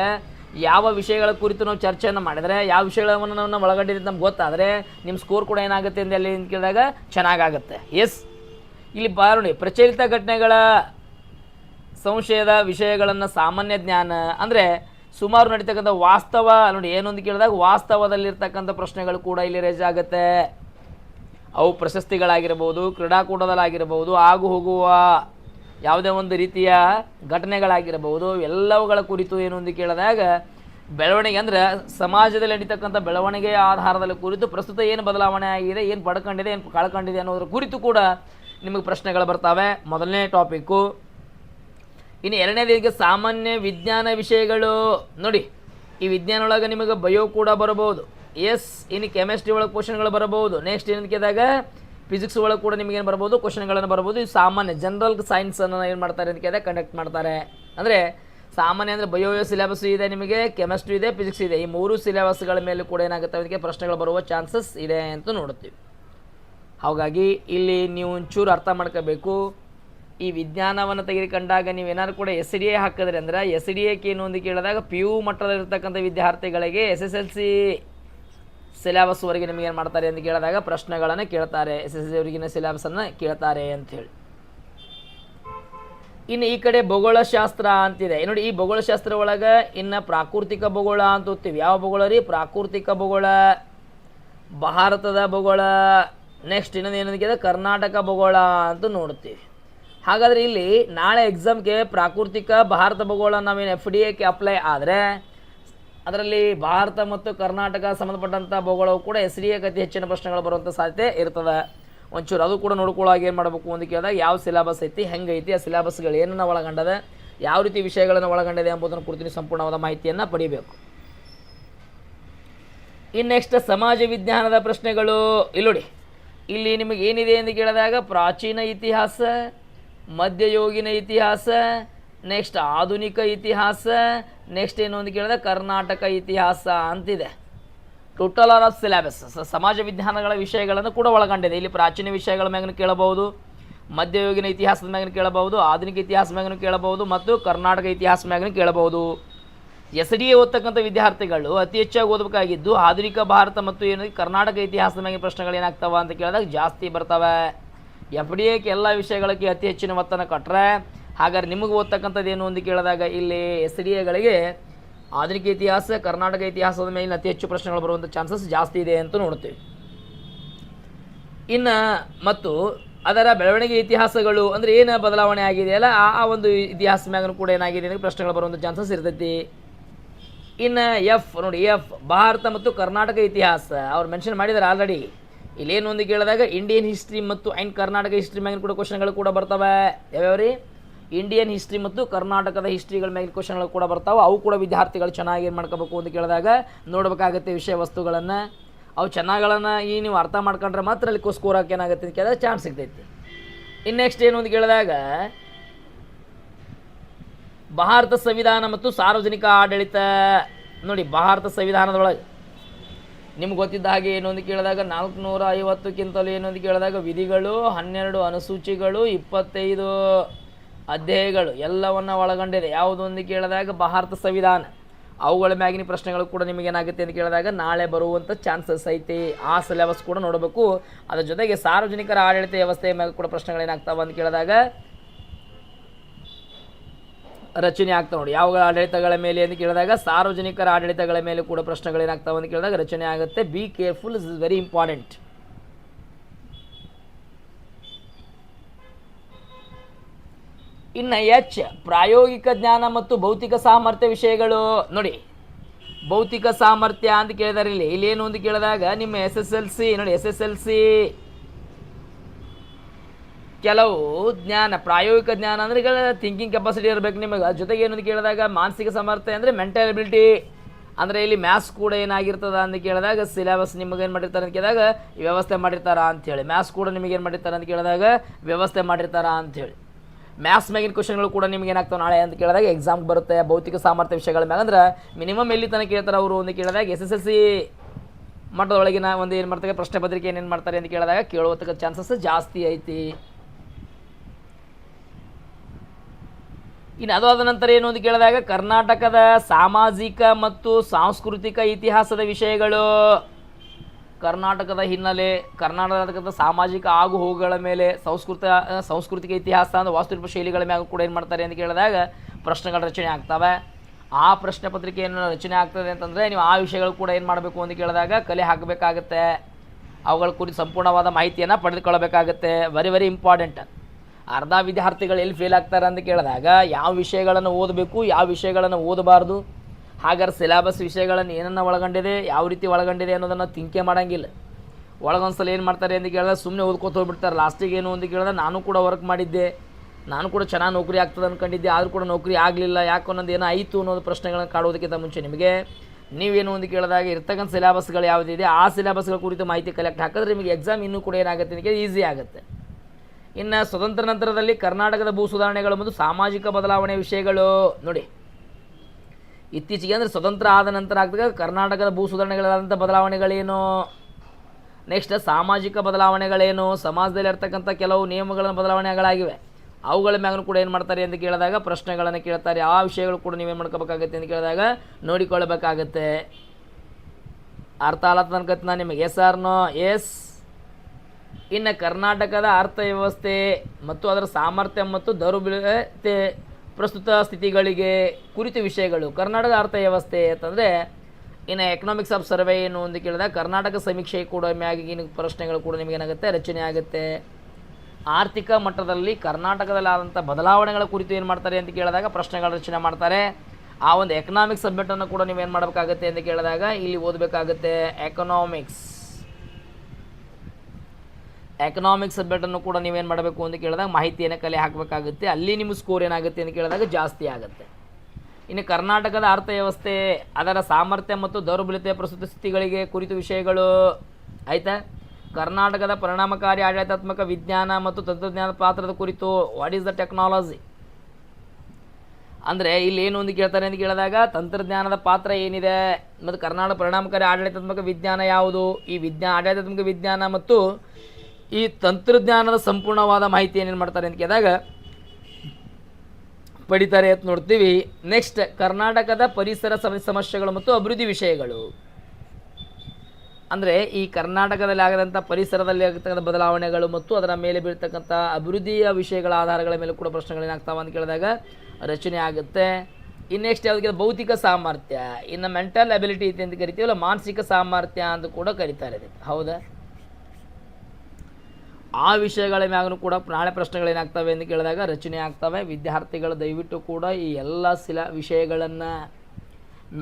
ಯಾವ ವಿಷಯಗಳ ಕುರಿತು ನಾವು ಚರ್ಚೆಯನ್ನು ಮಾಡಿದರೆ, ಯಾವ ವಿಷಯಗಳನ್ನು ನಾವು ಒಳಗೊಂಡಿದ್ದು ನಮ್ಗೆ ಗೊತ್ತಾದರೆ ನಿಮ್ಮ ಸ್ಕೋರ್ ಕೂಡ ಏನಾಗುತ್ತೆ ಅಂತ ಅಲ್ಲಿ ಕೇಳಿದಾಗ ಚೆನ್ನಾಗಾಗುತ್ತೆ. ಎಸ್ ಇಲ್ಲಿ ಬಾ ನೋಡಿ ಪ್ರಚಲಿತ ಘಟನೆಗಳ ಸಂಶಯದ ವಿಷಯಗಳನ್ನು ಸಾಮಾನ್ಯ ಜ್ಞಾನ ಅಂದರೆ ಸುಮಾರು ನಡೀತಕ್ಕಂಥ ವಾಸ್ತವ, ನೋಡಿ ಏನೊಂದು ಕೇಳಿದಾಗ ವಾಸ್ತವದಲ್ಲಿರ್ತಕ್ಕಂಥ ಪ್ರಶ್ನೆಗಳು ಕೂಡ ಇಲ್ಲಿ ರೇಜ್ ಆಗುತ್ತೆ. ಅವು ಪ್ರಶಸ್ತಿಗಳಾಗಿರ್ಬೋದು, ಕ್ರೀಡಾಕೂಟದಲ್ಲಾಗಿರ್ಬೋದು, ಆಗು ಹೋಗುವ ಯಾವುದೇ ಒಂದು ರೀತಿಯ ಘಟನೆಗಳಾಗಿರಬಹುದು ಎಲ್ಲವುಗಳ ಕುರಿತು ಏನು ಅಂತ ಕೇಳಿದಾಗ, ಬೆಳವಣಿಗೆ ಅಂದರೆ ಸಮಾಜದಲ್ಲಿ ನಡೀತಕ್ಕಂಥ ಬೆಳವಣಿಗೆಯ ಆಧಾರದಲ್ಲಿ ಕುರಿತು ಪ್ರಸ್ತುತ ಏನು ಬದಲಾವಣೆ ಆಗಿದೆ, ಏನು ಪಡ್ಕೊಂಡಿದೆ, ಏನು ಕಳ್ಕೊಂಡಿದೆ ಅನ್ನೋದ್ರ ಕುರಿತು ಕೂಡ ನಿಮಗೆ ಪ್ರಶ್ನೆಗಳು ಬರ್ತವೆ. ಮೊದಲನೇ ಟಾಪಿಕ್ಕು. ಇನ್ನು ಎರಡನೇದಿಗೆ ಸಾಮಾನ್ಯ ವಿಜ್ಞಾನ ವಿಷಯಗಳು. ನೋಡಿ, ಈ ವಿಜ್ಞಾನ ಒಳಗೆ ನಿಮಗೆ ಬಯೋ ಕೂಡ ಬರಬಹುದು ಎಸ್ ಇನ್ನು ಕೆಮಿಸ್ಟ್ರಿ ಒಳಗೆ ಕ್ವಶನ್ಗಳು ಬರಬಹುದು. ನೆಕ್ಸ್ಟ್ ಏನು ಕೇಳಿದಾಗ, ಫಿಸಿಕ್ಸ್ ಒಳಗೆ ಕೂಡ ನಿಮಗೇನು ಬರ್ಬೋದು ಕ್ವಶನ್ಗಳನ್ನು ಬರ್ಬೋದು ಇದು ಸಾಮಾನ್ಯ ಜನರಲ್ ಸೈನ್ಸನ್ನು ಏನು ಮಾಡ್ತಾರೆ ಅಂತ ಕೇಳಿದಾಗ ಕಂಡಕ್ಟ್ ಮಾಡ್ತಾರೆ. ಅಂದರೆ, ಸಾಮಾನ್ಯ ಅಂದರೆ ಬಯೋ ಸಿಲೆಬಸ್ ಇದೆ ನಿಮಗೆ ಕೆಮಿಸ್ಟ್ರಿ ಇದೆ ಫಿಸಿಕ್ಸ್ ಇದೆ. ಈ ಮೂರು ಸಿಲೆಬಸ್ಗಳ ಮೇಲೆ ಕೂಡ ಏನಾಗುತ್ತೆ? ಅದಕ್ಕೆ ಪ್ರಶ್ನೆಗಳು ಬರುವ ಚಾನ್ಸಸ್ ಇದೆ ಅಂತ ನೋಡುತ್ತೀವಿ. ಹಾಗಾಗಿ ಇಲ್ಲಿ ನೀವು ಒಂಚೂರು ಅರ್ಥ ಮಾಡ್ಕೋಬೇಕು. ಈ ವಿಜ್ಞಾನವನ್ನು ತೆಗೆದುಕೊಂಡಾಗ ನೀವು ಏನಾದ್ರು ಕೂಡ ಎಸ್ ಡಿ ಎ ಹಾಕಿದ್ರೆ ಅಂದ್ರೆ ಎಸ್ ಡಿ ಎಕ್ಕೆ ಏನು ಅಂತ ಕೇಳಿದಾಗ ಪಿ ಯು ಮಟ್ಟದಲ್ಲಿರ್ತಕ್ಕಂಥ ವಿದ್ಯಾರ್ಥಿಗಳಿಗೆ ಎಸ್ ಎಸ್ ಎಲ್ ಸಿ ಸಿಲೆಬಸ್ವರೆಗೆ ನಿಮಗೆ ಏನು ಮಾಡ್ತಾರೆ ಅಂತ ಕೇಳಿದಾಗ ಪ್ರಶ್ನೆಗಳನ್ನು ಕೇಳ್ತಾರೆ. ಎಸ್ ಎಸ್ ಎಲ್ ಸಿ ಅವರಿಗಿನ ಸಿಲೆಬಸನ್ನು ಕೇಳ್ತಾರೆ ಅಂಥೇಳಿ ಇನ್ನು ಈ ಕಡೆ ಭೂಗೋಳಶಾಸ್ತ್ರ ಅಂತಿದೆ. ನೋಡಿ ಈ ಭೂಗೋಳಶಾಸ್ತ್ರ ಒಳಗೆ ಇನ್ನು ಪ್ರಾಕೃತಿಕ ಭೂಗೋಳ ಅಂತ ಓದ್ತೀವಿ. ಯಾವ ಭೂಗೋಳ ರೀ? ಪ್ರಾಕೃತಿಕ ಭೂಗೋಳ, ಭಾರತದ ಭೂಗೋಳ ನೆಕ್ಸ್ಟ್ ಇನ್ನೊಂದು ಏನಂತ ಕರ್ನಾಟಕ ಭೂಗೋಳ ಅಂತ ನೋಡ್ತೀವಿ. ಹಾಗಾದರೆ ಇಲ್ಲಿ ನಾಳೆ ಎಕ್ಸಾಮ್ಗೆ ಪ್ರಾಕೃತಿಕ, ಭಾರತ ಭೂಗೋಳ ನಾವೇನು ಎಫ್ ಡಿ ಎಕ್ಕೆ ಅಪ್ಲೈ ಆದರೆ ಅದರಲ್ಲಿ ಭಾರತ ಮತ್ತು ಕರ್ನಾಟಕ ಸಂಬಂಧಪಟ್ಟಂಥ ಭೂಗೋಳವು ಕೂಡ ಎಸ್ ಡಿ ಅತಿ ಹೆಚ್ಚಿನ ಪ್ರಶ್ನೆಗಳು ಬರುವಂಥ ಸಾಧ್ಯತೆ ಇರ್ತದೆ. ಒಂಚೂರು ಅದು ಕೂಡ ನೋಡ್ಕೊಳ್ಳೋಕೆ ಏನು ಮಾಡಬೇಕು ಅಂತ ಕೇಳಿದಾಗ ಯಾವ ಸಿಲೆಬಸ್ ಐತಿ, ಹೆಂಗೆ ಐತಿ, ಆ ಸಿಲೆಬಸ್ಗಳು ಏನನ್ನು ಒಳಗೊಂಡದೆ, ಯಾವ ರೀತಿ ವಿಷಯಗಳನ್ನು ಒಳಗೊಂಡಿದೆ ಎಂಬುದನ್ನು ಕುರಿತು ಸಂಪೂರ್ಣವಾದ ಮಾಹಿತಿಯನ್ನು ಪಡಿಬೇಕು. ಇನ್ನು ನೆಕ್ಸ್ಟ್ ಸಮಾಜ ವಿಜ್ಞಾನದ ಪ್ರಶ್ನೆಗಳು ಇಲ್ಲೋಡಿ ಇಲ್ಲಿ ನಿಮಗೆ ಏನಿದೆ ಎಂದು ಕೇಳಿದಾಗ ಪ್ರಾಚೀನ ಇತಿಹಾಸ, ಮಧ್ಯಯೋಗಿನ ಇತಿಹಾಸ ನೆಕ್ಸ್ಟ್ ಆಧುನಿಕ ಇತಿಹಾಸ ನೆಕ್ಸ್ಟ್ ಏನು ಅಂತ ಕೇಳಿದ್ರೆ ಕರ್ನಾಟಕ ಇತಿಹಾಸ ಅಂತಿದೆ. ಟೋಟಲ್ ಆರ್ ಆಫ್ ಸಿಲೆಬಸ್ ಸಮಾಜ ವಿಜ್ಞಾನಗಳ ವಿಷಯಗಳನ್ನು ಕೂಡ ಒಳಗೊಂಡಿದೆ. ಇಲ್ಲಿ ಪ್ರಾಚೀನ ವಿಷಯಗಳ ಮ್ಯಾಗನು ಕೇಳಬಹುದು, ಮಧ್ಯಯುಗಿನ ಇತಿಹಾಸದ ಮ್ಯಾಗನು ಕೇಳಬಹುದು, ಆಧುನಿಕ ಇತಿಹಾಸ ಮ್ಯಾಗನು ಕೇಳಬಹುದು ಮತ್ತು ಕರ್ನಾಟಕ ಇತಿಹಾಸ ಮ್ಯಾಗನು ಕೇಳಬಹುದು. ಎಸ್ ಡಿ ಎ ಓದ್ತಕ್ಕಂಥ ವಿದ್ಯಾರ್ಥಿಗಳು ಅತಿ ಹೆಚ್ಚಾಗಿ ಓದಬೇಕಾಗಿದ್ದು ಆಧುನಿಕ ಭಾರತ ಮತ್ತು ಏನು, ಕರ್ನಾಟಕ ಇತಿಹಾಸದ ಮ್ಯಾಗಿನ ಪ್ರಶ್ನೆಗಳು ಏನಾಗ್ತವೆ ಅಂತ ಕೇಳಿದಾಗ ಜಾಸ್ತಿ ಬರ್ತವೆ. ಎಫ್ ಡಿ ಎಕ್ಕೆ ಎಲ್ಲ ವಿಷಯಗಳಿಗೆ ಅತಿ ಹೆಚ್ಚಿನ ಒತ್ತನ್ನು ಕೊಟ್ಟರೆ ಹಾಗಾದ್ರೆ ನಿಮಗೆ ಓದ್ತಕ್ಕಂಥದ್ದು ಏನು ಅಂತ ಕೇಳಿದಾಗ ಇಲ್ಲಿ ಎಸ್ ಡಿ ಎಗಳಿಗೆ ಆಧುನಿಕ ಇತಿಹಾಸ, ಕರ್ನಾಟಕ ಇತಿಹಾಸದ ಮೇಲೆ ಅತಿ ಹೆಚ್ಚು ಪ್ರಶ್ನೆಗಳು ಬರುವಂಥ ಚಾನ್ಸಸ್ ಜಾಸ್ತಿ ಇದೆ ಅಂತ ನೋಡ್ತೀವಿ. ಇನ್ನು ಮತ್ತು ಅದರ ಬೆಳವಣಿಗೆ ಇತಿಹಾಸಗಳು ಅಂದರೆ ಏನು ಬದಲಾವಣೆ ಆಗಿದೆಯಲ್ಲ ಆ ಒಂದು ಇತಿಹಾಸ ಮ್ಯಾಗನು ಕೂಡ ಏನಾಗಿದೆ ಅಂದರೆ ಪ್ರಶ್ನೆಗಳು ಬರುವಂಥ ಚಾನ್ಸಸ್ ಇರ್ತೈತಿ. ಇನ್ನು ಎಫ್, ನೋಡಿ, ಎಫ್, ಭಾರತ ಮತ್ತು ಕರ್ನಾಟಕ ಇತಿಹಾಸ, ಅವ್ರು ಮೆನ್ಷನ್ ಮಾಡಿದ್ದಾರೆ ಆಲ್ರೆಡಿ ಇಲ್ಲೇನು ಒಂದು ಕೇಳಿದಾಗ ಇಂಡಿಯನ್ ಹಿಸ್ಟ್ರಿ ಮತ್ತು ಆ್ಯಂಡ್ ಕರ್ನಾಟಕ ಹಿಸ್ಟ್ರಿ ಮ್ಯಾಗಿನ ಕೂಡ ಕ್ವಶನ್ಗಳು ಕೂಡ ಬರ್ತವೆ. ಯಾವ್ಯಾವ ರೀ ಇಂಡಿಯನ್ ಹಿಸ್ಟ್ರಿ ಮತ್ತು ಕರ್ನಾಟಕದ ಹಿಸ್ಟ್ರಿಗಳ ಮೇಲೆ ಕ್ವಶನ್ಗಳು ಕೂಡ ಬರ್ತಾವೆ. ಅವು ಕೂಡ ವಿದ್ಯಾರ್ಥಿಗಳು ಚೆನ್ನಾಗಿ ಏನು ಮಾಡ್ಕೋಬೇಕು ಅಂತ ಕೇಳಿದಾಗ ನೋಡಬೇಕಾಗತ್ತೆ ವಿಷಯ ವಸ್ತುಗಳನ್ನು. ಅವು ಚೆನ್ನಾಗಳನ್ನು ಈ ನೀವು ಅರ್ಥ ಮಾಡ್ಕೊಂಡ್ರೆ ಮಾತ್ರ ಅಲ್ಲಿ ಸ್ಕೋರ್ ಹಾಕಿ ಏನಾಗುತ್ತೆ ಅಂತ ಕೇಳಿದ್ರೆ ಚಾನ್ಸ್ ಸಿಗ್ತೈತಿ. ಇನ್ನು ನೆಕ್ಸ್ಟ್ ಏನು ಅಂತ ಕೇಳಿದಾಗ, ಭಾರತ ಸಂವಿಧಾನ ಮತ್ತು ಸಾರ್ವಜನಿಕ ಆಡಳಿತ. ನೋಡಿ, ಭಾರತ ಸಂವಿಧಾನದೊಳಗೆ ನಿಮ್ಗೆ ಗೊತ್ತಿದ್ದ ಹಾಗೆ ಏನು ಅಂತ ಕೇಳಿದಾಗ ನಾಲ್ಕುನೂರ ಐವತ್ತಕ್ಕಿಂತಲೂ ಏನು ಅಂತ ಕೇಳಿದಾಗ ವಿಧಿಗಳು ಹನ್ನೆರಡು ಅನುಸೂಚಿಗಳು ಇಪ್ಪತ್ತೈದು ಅಧ್ಯಾಯಗಳು ಎಲ್ಲವನ್ನ ಒಳಗೊಂಡಿದೆ. ಯಾವುದೊಂದು ಕೇಳಿದಾಗ ಭಾರತ ಸಂವಿಧಾನ. ಅವುಗಳ ಮ್ಯಾಗಿನ ಪ್ರಶ್ನೆಗಳು ಕೂಡ ನಿಮಗೆ ಏನಾಗುತ್ತೆ ಅಂತ ಕೇಳಿದಾಗ ನಾಳೆ ಬರುವಂಥ ಚಾನ್ಸಸ್ ಐತಿ. ಆ ಸಿಲೆಬಸ್ ಕೂಡ ನೋಡಬೇಕು. ಅದರ ಜೊತೆಗೆ ಸಾರ್ವಜನಿಕರ ಆಡಳಿತ ವ್ಯವಸ್ಥೆಯ ಮ್ಯಾಗ ಕೂಡ ಪ್ರಶ್ನೆಗಳೇನಾಗ್ತಾವ ಅಂತ ಕೇಳಿದಾಗ ರಚನೆ ಆಗ್ತಾವೆ ನೋಡಿ. ಯಾವ ಆಡಳಿತಗಳ ಮೇಲೆ ಅಂತ ಕೇಳಿದಾಗ ಸಾರ್ವಜನಿಕರ ಆಡಳಿತಗಳ ಮೇಲೆ ಕೂಡ ಪ್ರಶ್ನೆಗಳೇನಾಗ್ತಾವೆ ಅಂತ ಕೇಳಿದಾಗ ರಚನೆ ಆಗುತ್ತೆ. Be careful is very important ಇನ್ನು ಎಚ್, ಪ್ರಾಯೋಗಿಕ ಜ್ಞಾನ ಮತ್ತು ಭೌತಿಕ ಸಾಮರ್ಥ್ಯ ವಿಷಯಗಳು ನೋಡಿ. ಭೌತಿಕ ಸಾಮರ್ಥ್ಯ ಅಂತ ಕೇಳಿದಾರೆ ಇಲ್ಲಿ. ಇಲ್ಲೇನು ಅಂತ ಕೇಳಿದಾಗ ನಿಮ್ಮ ಎಸ್ ಎಸ್ ಎಲ್ ಸಿ ನೋಡಿ ಎಸ್ ಎಸ್ ಎಲ್ ಸಿ ಕೆಲವು ಜ್ಞಾನ, ಪ್ರಾಯೋಗಿಕ ಜ್ಞಾನ ಅಂದರೆ ಥಿಂಕಿಂಗ್ ಕೆಪಾಸಿಟಿ ಇರಬೇಕು ನಿಮಗೆ. ಜೊತೆಗೆ ಏನು ಅಂತ ಕೇಳಿದಾಗ ಮಾನಸಿಕ ಸಾಮರ್ಥ್ಯ ಅಂದರೆ ಮೆಂಟಲ್ ಎಬಿಲಿಟಿ ಅಂದರೆ ಇಲ್ಲಿ ಮ್ಯಾಥ್ಸ್ ಕೂಡ ಏನಾಗಿರ್ತದ ಅಂತ ಕೇಳಿದಾಗ ಸಿಲೆಬಸ್ ನಿಮಗೆ ಏನು ಮಾಡಿರ್ತಾರೆ ಅಂತ ಕೇಳಿದಾಗ ವ್ಯವಸ್ಥೆ ಮಾಡಿರ್ತಾರಾ ಅಂಥೇಳಿ ಮ್ಯಾಥ್ಸ್ ಕೂಡ ನಿಮಗೇನು ಏನು ಮಾಡಿರ್ತಾರೆ ಅಂತ ಕೇಳಿದಾಗ ವ್ಯವಸ್ಥೆ ಮಾಡಿರ್ತಾರಾ ಅಂಥೇಳಿ ಮ್ಯಾಥ್ಸ್ ಮ್ಯಾಗಿನ ಕ್ವಶನ್ಗಳು ಕೂಡ ನಿಮ್ಗೆ ಏನಾಗ್ತಾವೆ ನಾಳೆ ಅಂತ ಕೇಳಿದಾಗ ಎಕ್ಸಾಮ್ ಬರುತ್ತೆ, ಭೌತಿಕ ಸಾಮರ್ಥ್ಯ ವಿಷಯಗಳ ಮ್ಯಾಗ. ಅಂದ್ರೆ ಮಿನಿಮಮ್ ಎಲ್ಲಿ ತನಕ ಕೇಳ್ತಾರೆ ಅವರು ಒಂದು ಕೇಳಿದಾಗ ಎಸ್ ಎಸ್ ಎಲ್ ಸಿ ಮಟ್ಟದೊಳಗಿನ ಒಂದು ಏನು ಮಾಡ್ತಾರೆ, ಪ್ರಶ್ನೆ ಪತ್ರಿಕೆ ಏನೇನು ಮಾಡ್ತಾರೆ ಅಂತ ಕೇಳಿದಾಗ ಕೇಳುವತಕ್ಕ ಚಾನ್ಸಸ್ ಜಾಸ್ತಿ ಐತಿ. ಇನ್ನು ಅದು ಆದ ನಂತರ ಏನು ಅಂತ ಕೇಳಿದಾಗ ಕರ್ನಾಟಕದ ಸಾಮಾಜಿಕ ಮತ್ತು ಸಾಂಸ್ಕೃತಿಕ ಇತಿಹಾಸದ ವಿಷಯಗಳು. ಕರ್ನಾಟಕದ ಹಿನ್ನೆಲೆ, ಕರ್ನಾಟಕದ ಸಾಮಾಜಿಕ ಆಗು ಹೋಗುಗಳ ಮೇಲೆ ಸಂಸ್ಕೃತ, ಸಾಂಸ್ಕೃತಿಕ ಇತಿಹಾಸ ಅಂದರೆ ವಾಸ್ತುಶಿಲ್ಪ ಶೈಲಿಗಳ ಮ್ಯಾಗ ಕೂಡ ಏನು ಮಾಡ್ತಾರೆ ಅಂತ ಕೇಳಿದಾಗ ಪ್ರಶ್ನೆಗಳ ರಚನೆ ಆಗ್ತವೆ. ಆ ಪ್ರಶ್ನೆ ಪತ್ರಿಕೆ ಏನು ರಚನೆ ಆಗ್ತದೆ ಅಂತಂದರೆ ನೀವು ಆ ವಿಷಯಗಳು ಕೂಡ ಏನು ಮಾಡಬೇಕು ಅಂತ ಕೇಳಿದಾಗ ಕಲೆ ಹಾಕಬೇಕಾಗತ್ತೆ. ಅವುಗಳ ಕುರಿತು ಸಂಪೂರ್ಣವಾದ ಮಾಹಿತಿಯನ್ನು ಪಡೆದುಕೊಳ್ಳಬೇಕಾಗತ್ತೆ. ವೆರಿ ವೆರಿ ಇಂಪಾರ್ಟೆಂಟ್ ಅರ್ಧ ವಿದ್ಯಾರ್ಥಿಗಳು ಎಲ್ಲಿ ಫೇಲ್ ಆಗ್ತಾರೆ ಅಂತ ಕೇಳಿದಾಗ ಯಾವ ವಿಷಯಗಳನ್ನು ಓದಬೇಕು, ಯಾವ ವಿಷಯಗಳನ್ನು ಓದಬಾರ್ದು ಹಾಗಾದ್ರೆ ಸಿಲೆಬಸ್ ವಿಷಯಗಳನ್ನು ಏನನ್ನ ಒಳಗೊಂಡಿದೆ, ಯಾವ ರೀತಿ ಒಳಗೊಂಡಿದೆ ಅನ್ನೋದನ್ನು ತಿಂಕೆ ಮಾಡೋಂಗಿಲ್ಲ. ಒಳಗೊಂದ್ಸಲ ಏನು ಮಾಡ್ತಾರೆ ಅಂತ ಕೇಳಿದ್ರೆ ಸುಮ್ಮನೆ ಓದ್ಕೋತ ಹೋಗ್ಬಿಡ್ತಾರೆ. ಲಾಸ್ಟಿಗೆ ಏನು ಅಂತ ಕೇಳಿದ್ರೆ ನಾನು ಕೂಡ ವರ್ಕ್ ಮಾಡಿದ್ದೆ. ನಾನು ಕೂಡ ಚೆನ್ನಾಗಿ ನೌಕರಿ ಆಗ್ತದೆ ಅಂದ್ಕೊಂಡಿದ್ದೆ ಆದರೂ ಕೂಡ ನೌಕರಿ ಆಗಲಿಲ್ಲ. ಯಾಕೆ ಅನ್ನೋದು ಏನೋ ಆಯಿತು ಅನ್ನೋದು ಪ್ರಶ್ನೆಗಳನ್ನು ಕಾಡೋದಕ್ಕಿಂತ ಮುಂಚೆ ನಿಮಗೆ. ನೀವೇನು ಅಂತ ಕೇಳಿದಾಗ ಇರ್ತಕ್ಕಂಥ ಸಿಲೆಬಸ್ಗಳು ಯಾವುದಿದೆ, ಆ ಸಿಲೆಬಸ್ಗಳ ಕುರಿತು ಮಾಹಿತಿ ಕಲೆಕ್ಟ್ ಹಾಕಿದ್ರೆ ನಿಮಗೆ ಎಕ್ಸಾಮ್ ಇನ್ನೂ ಕೂಡ ಏನಾಗುತ್ತೆ ನಿಮಗೆ ಈಸಿ ಆಗುತ್ತೆ. ಇನ್ನು ಸ್ವತಂತ್ರ ನಂತರದಲ್ಲಿ ಕರ್ನಾಟಕದ ಭೂ ಸುಧಾರಣೆಗಳು ಮತ್ತು ಸಾಮಾಜಿಕ ಬದಲಾವಣೆ ವಿಷಯಗಳು ನೋಡಿ. ಇತ್ತೀಚೆಗೆ ಅಂದರೆ ಸ್ವತಂತ್ರ ಆದ ನಂತರ ಆಗ್ತದೆ, ಕರ್ನಾಟಕದ ಭೂ ಸುಧಾರಣೆಗಳಾದಂಥ ಬದಲಾವಣೆಗಳೇನು? ನೆಕ್ಸ್ಟ್ ಸಾಮಾಜಿಕ ಬದಲಾವಣೆಗಳೇನು? ಸಮಾಜದಲ್ಲಿ ಇರ್ತಕ್ಕಂಥ ಕೆಲವು ನಿಯಮಗಳ ಬದಲಾವಣೆಗಳಾಗಿವೆ. ಅವುಗಳ ಮ್ಯಾಗೂ ಕೂಡ ಏನು ಮಾಡ್ತಾರೆ ಅಂತ ಕೇಳಿದಾಗ, ಪ್ರಶ್ನೆಗಳನ್ನು ಕೇಳ್ತಾರೆ. ಆ ವಿಷಯಗಳು ಕೂಡ ನೀವೇನು ಮಾಡ್ಕೋಬೇಕಾಗತ್ತೆ ಅಂತ ಕೇಳಿದಾಗ, ನೋಡಿಕೊಳ್ಳಬೇಕಾಗತ್ತೆ. ಅರ್ಥ ಅನ್ಕತ್ ನಾನು ನಿಮಗೆ. ಎಸ್ ಆರ್ನೋ ಎಸ್ ಇನ್ನು ಕರ್ನಾಟಕದ ಅರ್ಥವ್ಯವಸ್ಥೆ ಮತ್ತು ಅದರ ಸಾಮರ್ಥ್ಯ ಮತ್ತು ದೌರ್ಬಲ್ಯತೆ ಪ್ರಸ್ತುತ ಸ್ಥಿತಿಗಳಿಗೆ ಕುರಿತು ವಿಷಯಗಳು. ಕರ್ನಾಟಕದ ಅರ್ಥವ್ಯವಸ್ಥೆ ಅಂತಂದರೆ, ಇನ್ನು ಎಕನಾಮಿಕ್ಸ್ ಆಫ್ ಸರ್ವೆ ಏನು ಅಂತ ಕೇಳಿದಾಗ ಕರ್ನಾಟಕ ಸಮೀಕ್ಷೆ ಕೂಡ ಮ್ಯಾಗಿನ ಪ್ರಶ್ನೆಗಳು ಕೂಡ ನಿಮಗೇನಾಗುತ್ತೆ ರಚನೆ ಆಗುತ್ತೆ. ಆರ್ಥಿಕ ಮಟ್ಟದಲ್ಲಿ ಕರ್ನಾಟಕದಲ್ಲಿ ಆದಂಥ ಬದಲಾವಣೆಗಳ ಕುರಿತು ಏನು ಮಾಡ್ತಾರೆ ಅಂತ ಕೇಳಿದಾಗ ಪ್ರಶ್ನೆಗಳ ರಚನೆ ಮಾಡ್ತಾರೆ. ಆ ಒಂದು ಎಕನಾಮಿಕ್ಸ್ ಸಬ್ಮಿಟನ್ನು ಕೂಡ ನೀವೇನು ಮಾಡಬೇಕಾಗತ್ತೆ ಅಂತ ಕೇಳಿದಾಗ, ಇಲ್ಲಿ ಓದಬೇಕಾಗುತ್ತೆ ಎಕನಾಮಿಕ್ಸ್ ಎಕನಾಮಿಕ್ಸ್ ಸಬ್ಜೆಕ್ಟನ್ನು ಕೂಡ ನೀವೇನು ಮಾಡಬೇಕು ಅಂತ ಕೇಳಿದಾಗ ಮಾಹಿತಿಯನ್ನು ಕಲೆ ಹಾಕಬೇಕಾಗುತ್ತೆ. ಅಲ್ಲಿ ನಿಮ್ಮ ಸ್ಕೋರ್ ಏನಾಗುತ್ತೆ ಅಂತ ಕೇಳಿದಾಗ ಜಾಸ್ತಿ ಆಗುತ್ತೆ. ಇನ್ನು ಕರ್ನಾಟಕದ ಅರ್ಥವ್ಯವಸ್ಥೆ, ಅದರ ಸಾಮರ್ಥ್ಯ ಮತ್ತು ದೌರ್ಬಲ್ಯತೆಯ ಪ್ರಸ್ತುತ ಸ್ಥಿತಿಗಳಿಗೆ ಕುರಿತು ವಿಷಯಗಳು ಆಯಿತಾ? ಕರ್ನಾಟಕದ ಪರಿಣಾಮಕಾರಿ ಆಡಳಿತಾತ್ಮಕ ವಿಜ್ಞಾನ ಮತ್ತು ತಂತ್ರಜ್ಞಾನ ಪಾತ್ರದ ಕುರಿತು ವಾಟ್ ಈಸ್ ದ ಟೆಕ್ನಾಲಜಿ ಅಂದರೆ ಇಲ್ಲಿ ಏನು ಒಂದು ಕೇಳ್ತಾರೆ ಅಂತ ಕೇಳಿದಾಗ ತಂತ್ರಜ್ಞಾನದ ಪಾತ್ರ ಏನಿದೆ ಮತ್ತು ಕರ್ನಾಟಕ ಪರಿಣಾಮಕಾರಿ ಆಡಳಿತಾತ್ಮಕ ವಿಜ್ಞಾನ ಯಾವುದು? ಈ ವಿಜ್ಞಾನ ಆಡಳಿತಾತ್ಮಕ ವಿಜ್ಞಾನ ಮತ್ತು ಈ ತಂತ್ರಜ್ಞಾನದ ಸಂಪೂರ್ಣವಾದ ಮಾಹಿತಿ ಏನೇನು ಮಾಡ್ತಾರೆ ಅಂತ ಕೇಳಿದಾಗ, ಪಡಿತಾರೆ ಅಂತ ನೋಡ್ತೀವಿ. ನೆಕ್ಸ್ಟ್ ಕರ್ನಾಟಕದ ಪರಿಸರ ಸಮ- ಸಮಸ್ಯೆಗಳು ಮತ್ತು ಅಭಿವೃದ್ಧಿ ವಿಷಯಗಳು. ಅಂದರೆ ಈ ಕರ್ನಾಟಕದಲ್ಲಿ ಆಗದಂಥ ಪರಿಸರದಲ್ಲಿ ಆಗತಕ್ಕಂಥ ಬದಲಾವಣೆಗಳು ಮತ್ತು ಅದರ ಮೇಲೆ ಬೀಳ್ತಕ್ಕಂಥ ಅಭಿವೃದ್ಧಿಯ ವಿಷಯಗಳ ಆಧಾರಗಳ ಮೇಲೆ ಕೂಡ ಪ್ರಶ್ನೆಗಳೇನಾಗ್ತಾವ ಅಂತ ಕೇಳಿದಾಗ ರಚನೆ ಆಗುತ್ತೆ. ಇನ್ನು ನೆಕ್ಸ್ಟ್ ಯಾವುದಕ್ಕೆ ಭೌತಿಕ ಸಾಮರ್ಥ್ಯ. ಇನ್ನು ಮೆಂಟಲ್ ಅಬಿಲಿಟಿ ಅಂತ ಕರಿತೀವಲ್ಲ, ಮಾನಸಿಕ ಸಾಮರ್ಥ್ಯ ಅಂತ ಕೂಡ ಕರೀತಾರೆ ಹೌದಾ? ಆ ವಿಷಯಗಳ ಮ್ಯಾಗೂ ಕೂಡ ನಾಳೆ ಪ್ರಶ್ನೆಗಳೇನಾಗ್ತವೆ ಅಂತ ಕೇಳಿದಾಗ ರಚನೆ ಆಗ್ತವೆ. ವಿದ್ಯಾರ್ಥಿಗಳು ದಯವಿಟ್ಟು ಕೂಡ ಈ ಎಲ್ಲ ಸಿಲ ವಿಷಯಗಳನ್ನು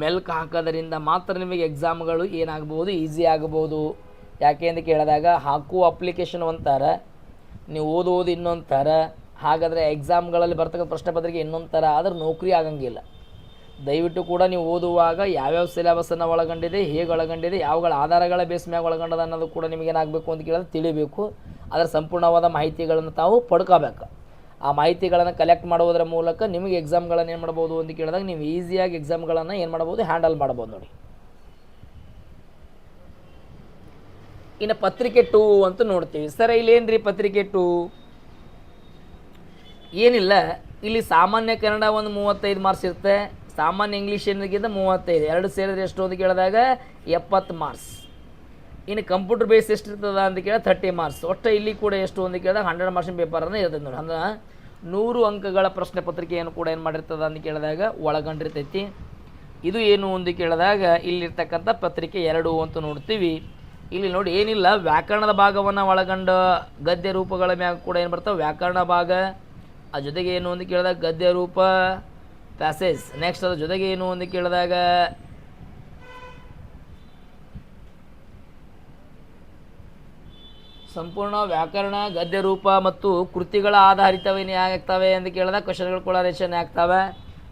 ಮೆಲ್ಕ್ ಹಾಕೋದರಿಂದ ಮಾತ್ರ ನಿಮಗೆ ಎಕ್ಸಾಮ್ಗಳು ಏನಾಗ್ಬೋದು, ಈಸಿ ಆಗ್ಬೋದು. ಯಾಕೆ ಅಂತ ಕೇಳಿದಾಗ ಹಾಕುವ ಅಪ್ಲಿಕೇಶನ್ ಒಂಥರ, ನೀವು ಓದೋದು ಇನ್ನೊಂದು ಥರ ಹಾಗಾದರೆ ಎಕ್ಸಾಮ್ಗಳಲ್ಲಿ ಬರ್ತಕ್ಕಂಥ ಪ್ರಶ್ನೆ ಪತ್ರಿಕೆ ಇನ್ನೊಂದು ಥರ ಆದ್ರೆ ನೌಕರಿ ಆಗಂಗಿಲ್ಲ. ದಯವಿಟ್ಟು ಕೂಡ ನೀವು ಓದುವಾಗ ಯಾವ್ಯಾವ ಸಿಲೆಬಸ್ಸನ್ನು ಒಳಗೊಂಡಿದೆ, ಹೇಗೆ ಒಳಗೊಂಡಿದೆ, ಯಾವಗಳ ಆಧಾರಗಳ ಬೇಸ್ ಮ್ಯಾಗ ಒಳಗೊಂಡದ ಅನ್ನೋದು ಕೂಡ ನಿಮಗೇನಾಗಬೇಕು ಅಂತ ಕೇಳಿದ್ರೆ ತಿಳಿಬೇಕು. ಅದರ ಸಂಪೂರ್ಣವಾದ ಮಾಹಿತಿಗಳನ್ನು ತಾವು ಪಡ್ಕೋಬೇಕು. ಆ ಮಾಹಿತಿಗಳನ್ನು ಕಲೆಕ್ಟ್ ಮಾಡುವುದರ ಮೂಲಕ ನಿಮಗೆ ಎಕ್ಸಾಮ್ಗಳನ್ನು ಏನು ಮಾಡ್ಬೋದು ಅಂತ ಕೇಳಿದಾಗ ನೀವು ಈಸಿಯಾಗಿ ಎಕ್ಸಾಮ್ಗಳನ್ನು ಏನು ಮಾಡ್ಬೋದು ಹ್ಯಾಂಡಲ್ ಮಾಡ್ಬೋದು ನೋಡಿ. ಇನ್ನು ಪತ್ರಿಕೆ ಟೂ ಅಂತ ನೋಡ್ತೀವಿ. ಸರ್, ಇಲ್ಲೇನ್ರಿ ಪತ್ರಿಕೆ ಟೂ ಏನಿಲ್ಲ. ಇಲ್ಲಿ ಸಾಮಾನ್ಯ ಕನ್ನಡ ಒಂದು ಮೂವತ್ತೈದು ಮಾರ್ಕ್ಸ್ ಇರುತ್ತೆ. ಸಾಮಾನ್ಯ ಇಂಗ್ಲೀಷ್ ಏನಕ್ಕಿಂತ ಮೂವತ್ತೈದು. ಎರಡು ಸೇರಿದ್ರೆ ಎಷ್ಟು ಅಂತ ಕೇಳಿದಾಗ ಎಪ್ಪತ್ತು ಮಾರ್ಕ್ಸ್ ಇನ್ನು ಕಂಪ್ಯೂಟರ್ ಬೇಸ್ ಎಷ್ಟು ಇರ್ತದ ಅಂತ ಕೇಳಿದ ಥರ್ಟಿ ಮಾರ್ಕ್ಸ್ ಒಟ್ಟು ಇಲ್ಲಿ ಕೂಡ ಎಷ್ಟು ಅಂತ ಕೇಳಿದಾಗ ಹಂಡ್ರೆಡ್ ಮಾರ್ಕ್ಸಿನ ಪೇಪರನ್ನು ಇರ್ತದೆ ನೋಡಿ. ಅಂದ್ರೆ ನೂರು ಅಂಕಗಳ ಪ್ರಶ್ನೆ ಪತ್ರಿಕೆಯನ್ನು ಕೂಡ ಏನು ಮಾಡಿರ್ತದ ಅಂತ ಕೇಳಿದಾಗ ಒಳಗೊಂಡಿರ್ತೈತಿ. ಇದು ಏನು ಅಂತ ಕೇಳಿದಾಗ ಇಲ್ಲಿರ್ತಕ್ಕಂಥ ಪತ್ರಿಕೆ ಎರಡು ಅಂತ ನೋಡ್ತೀವಿ. ಇಲ್ಲಿ ನೋಡಿ ಏನಿಲ್ಲ, ವ್ಯಾಕರಣದ ಭಾಗವನ್ನು ಒಳಗೊಂಡ ಗದ್ಯ ರೂಪಗಳ ಮ್ಯಾಗ ಕೂಡ ಏನು ಬರ್ತಾವೆ? ವ್ಯಾಕರಣ ಭಾಗ. ಆ ಜೊತೆಗೆ ಏನು ಅಂತ ಕೇಳಿದಾಗ ಗದ್ಯ ರೂಪ ಪ್ಯಾಸೇಜ್ ನೆಕ್ಸ್ಟ್ ಅದ್ರ ಜೊತೆಗೆ ಏನು ಅಂತ ಕೇಳಿದಾಗ ಸಂಪೂರ್ಣ ವ್ಯಾಕರಣ ಗದ್ಯ ರೂಪ ಮತ್ತು ಕೃತಿಗಳ ಆಧಾರಿತವೇನು ಆಗ್ತವೆ ಅಂತ ಕೇಳಿದಾಗ ಕ್ವಶನ್ಗಳು ಕೂಡ ರೇಷನ್ ಆಗ್ತವೆ.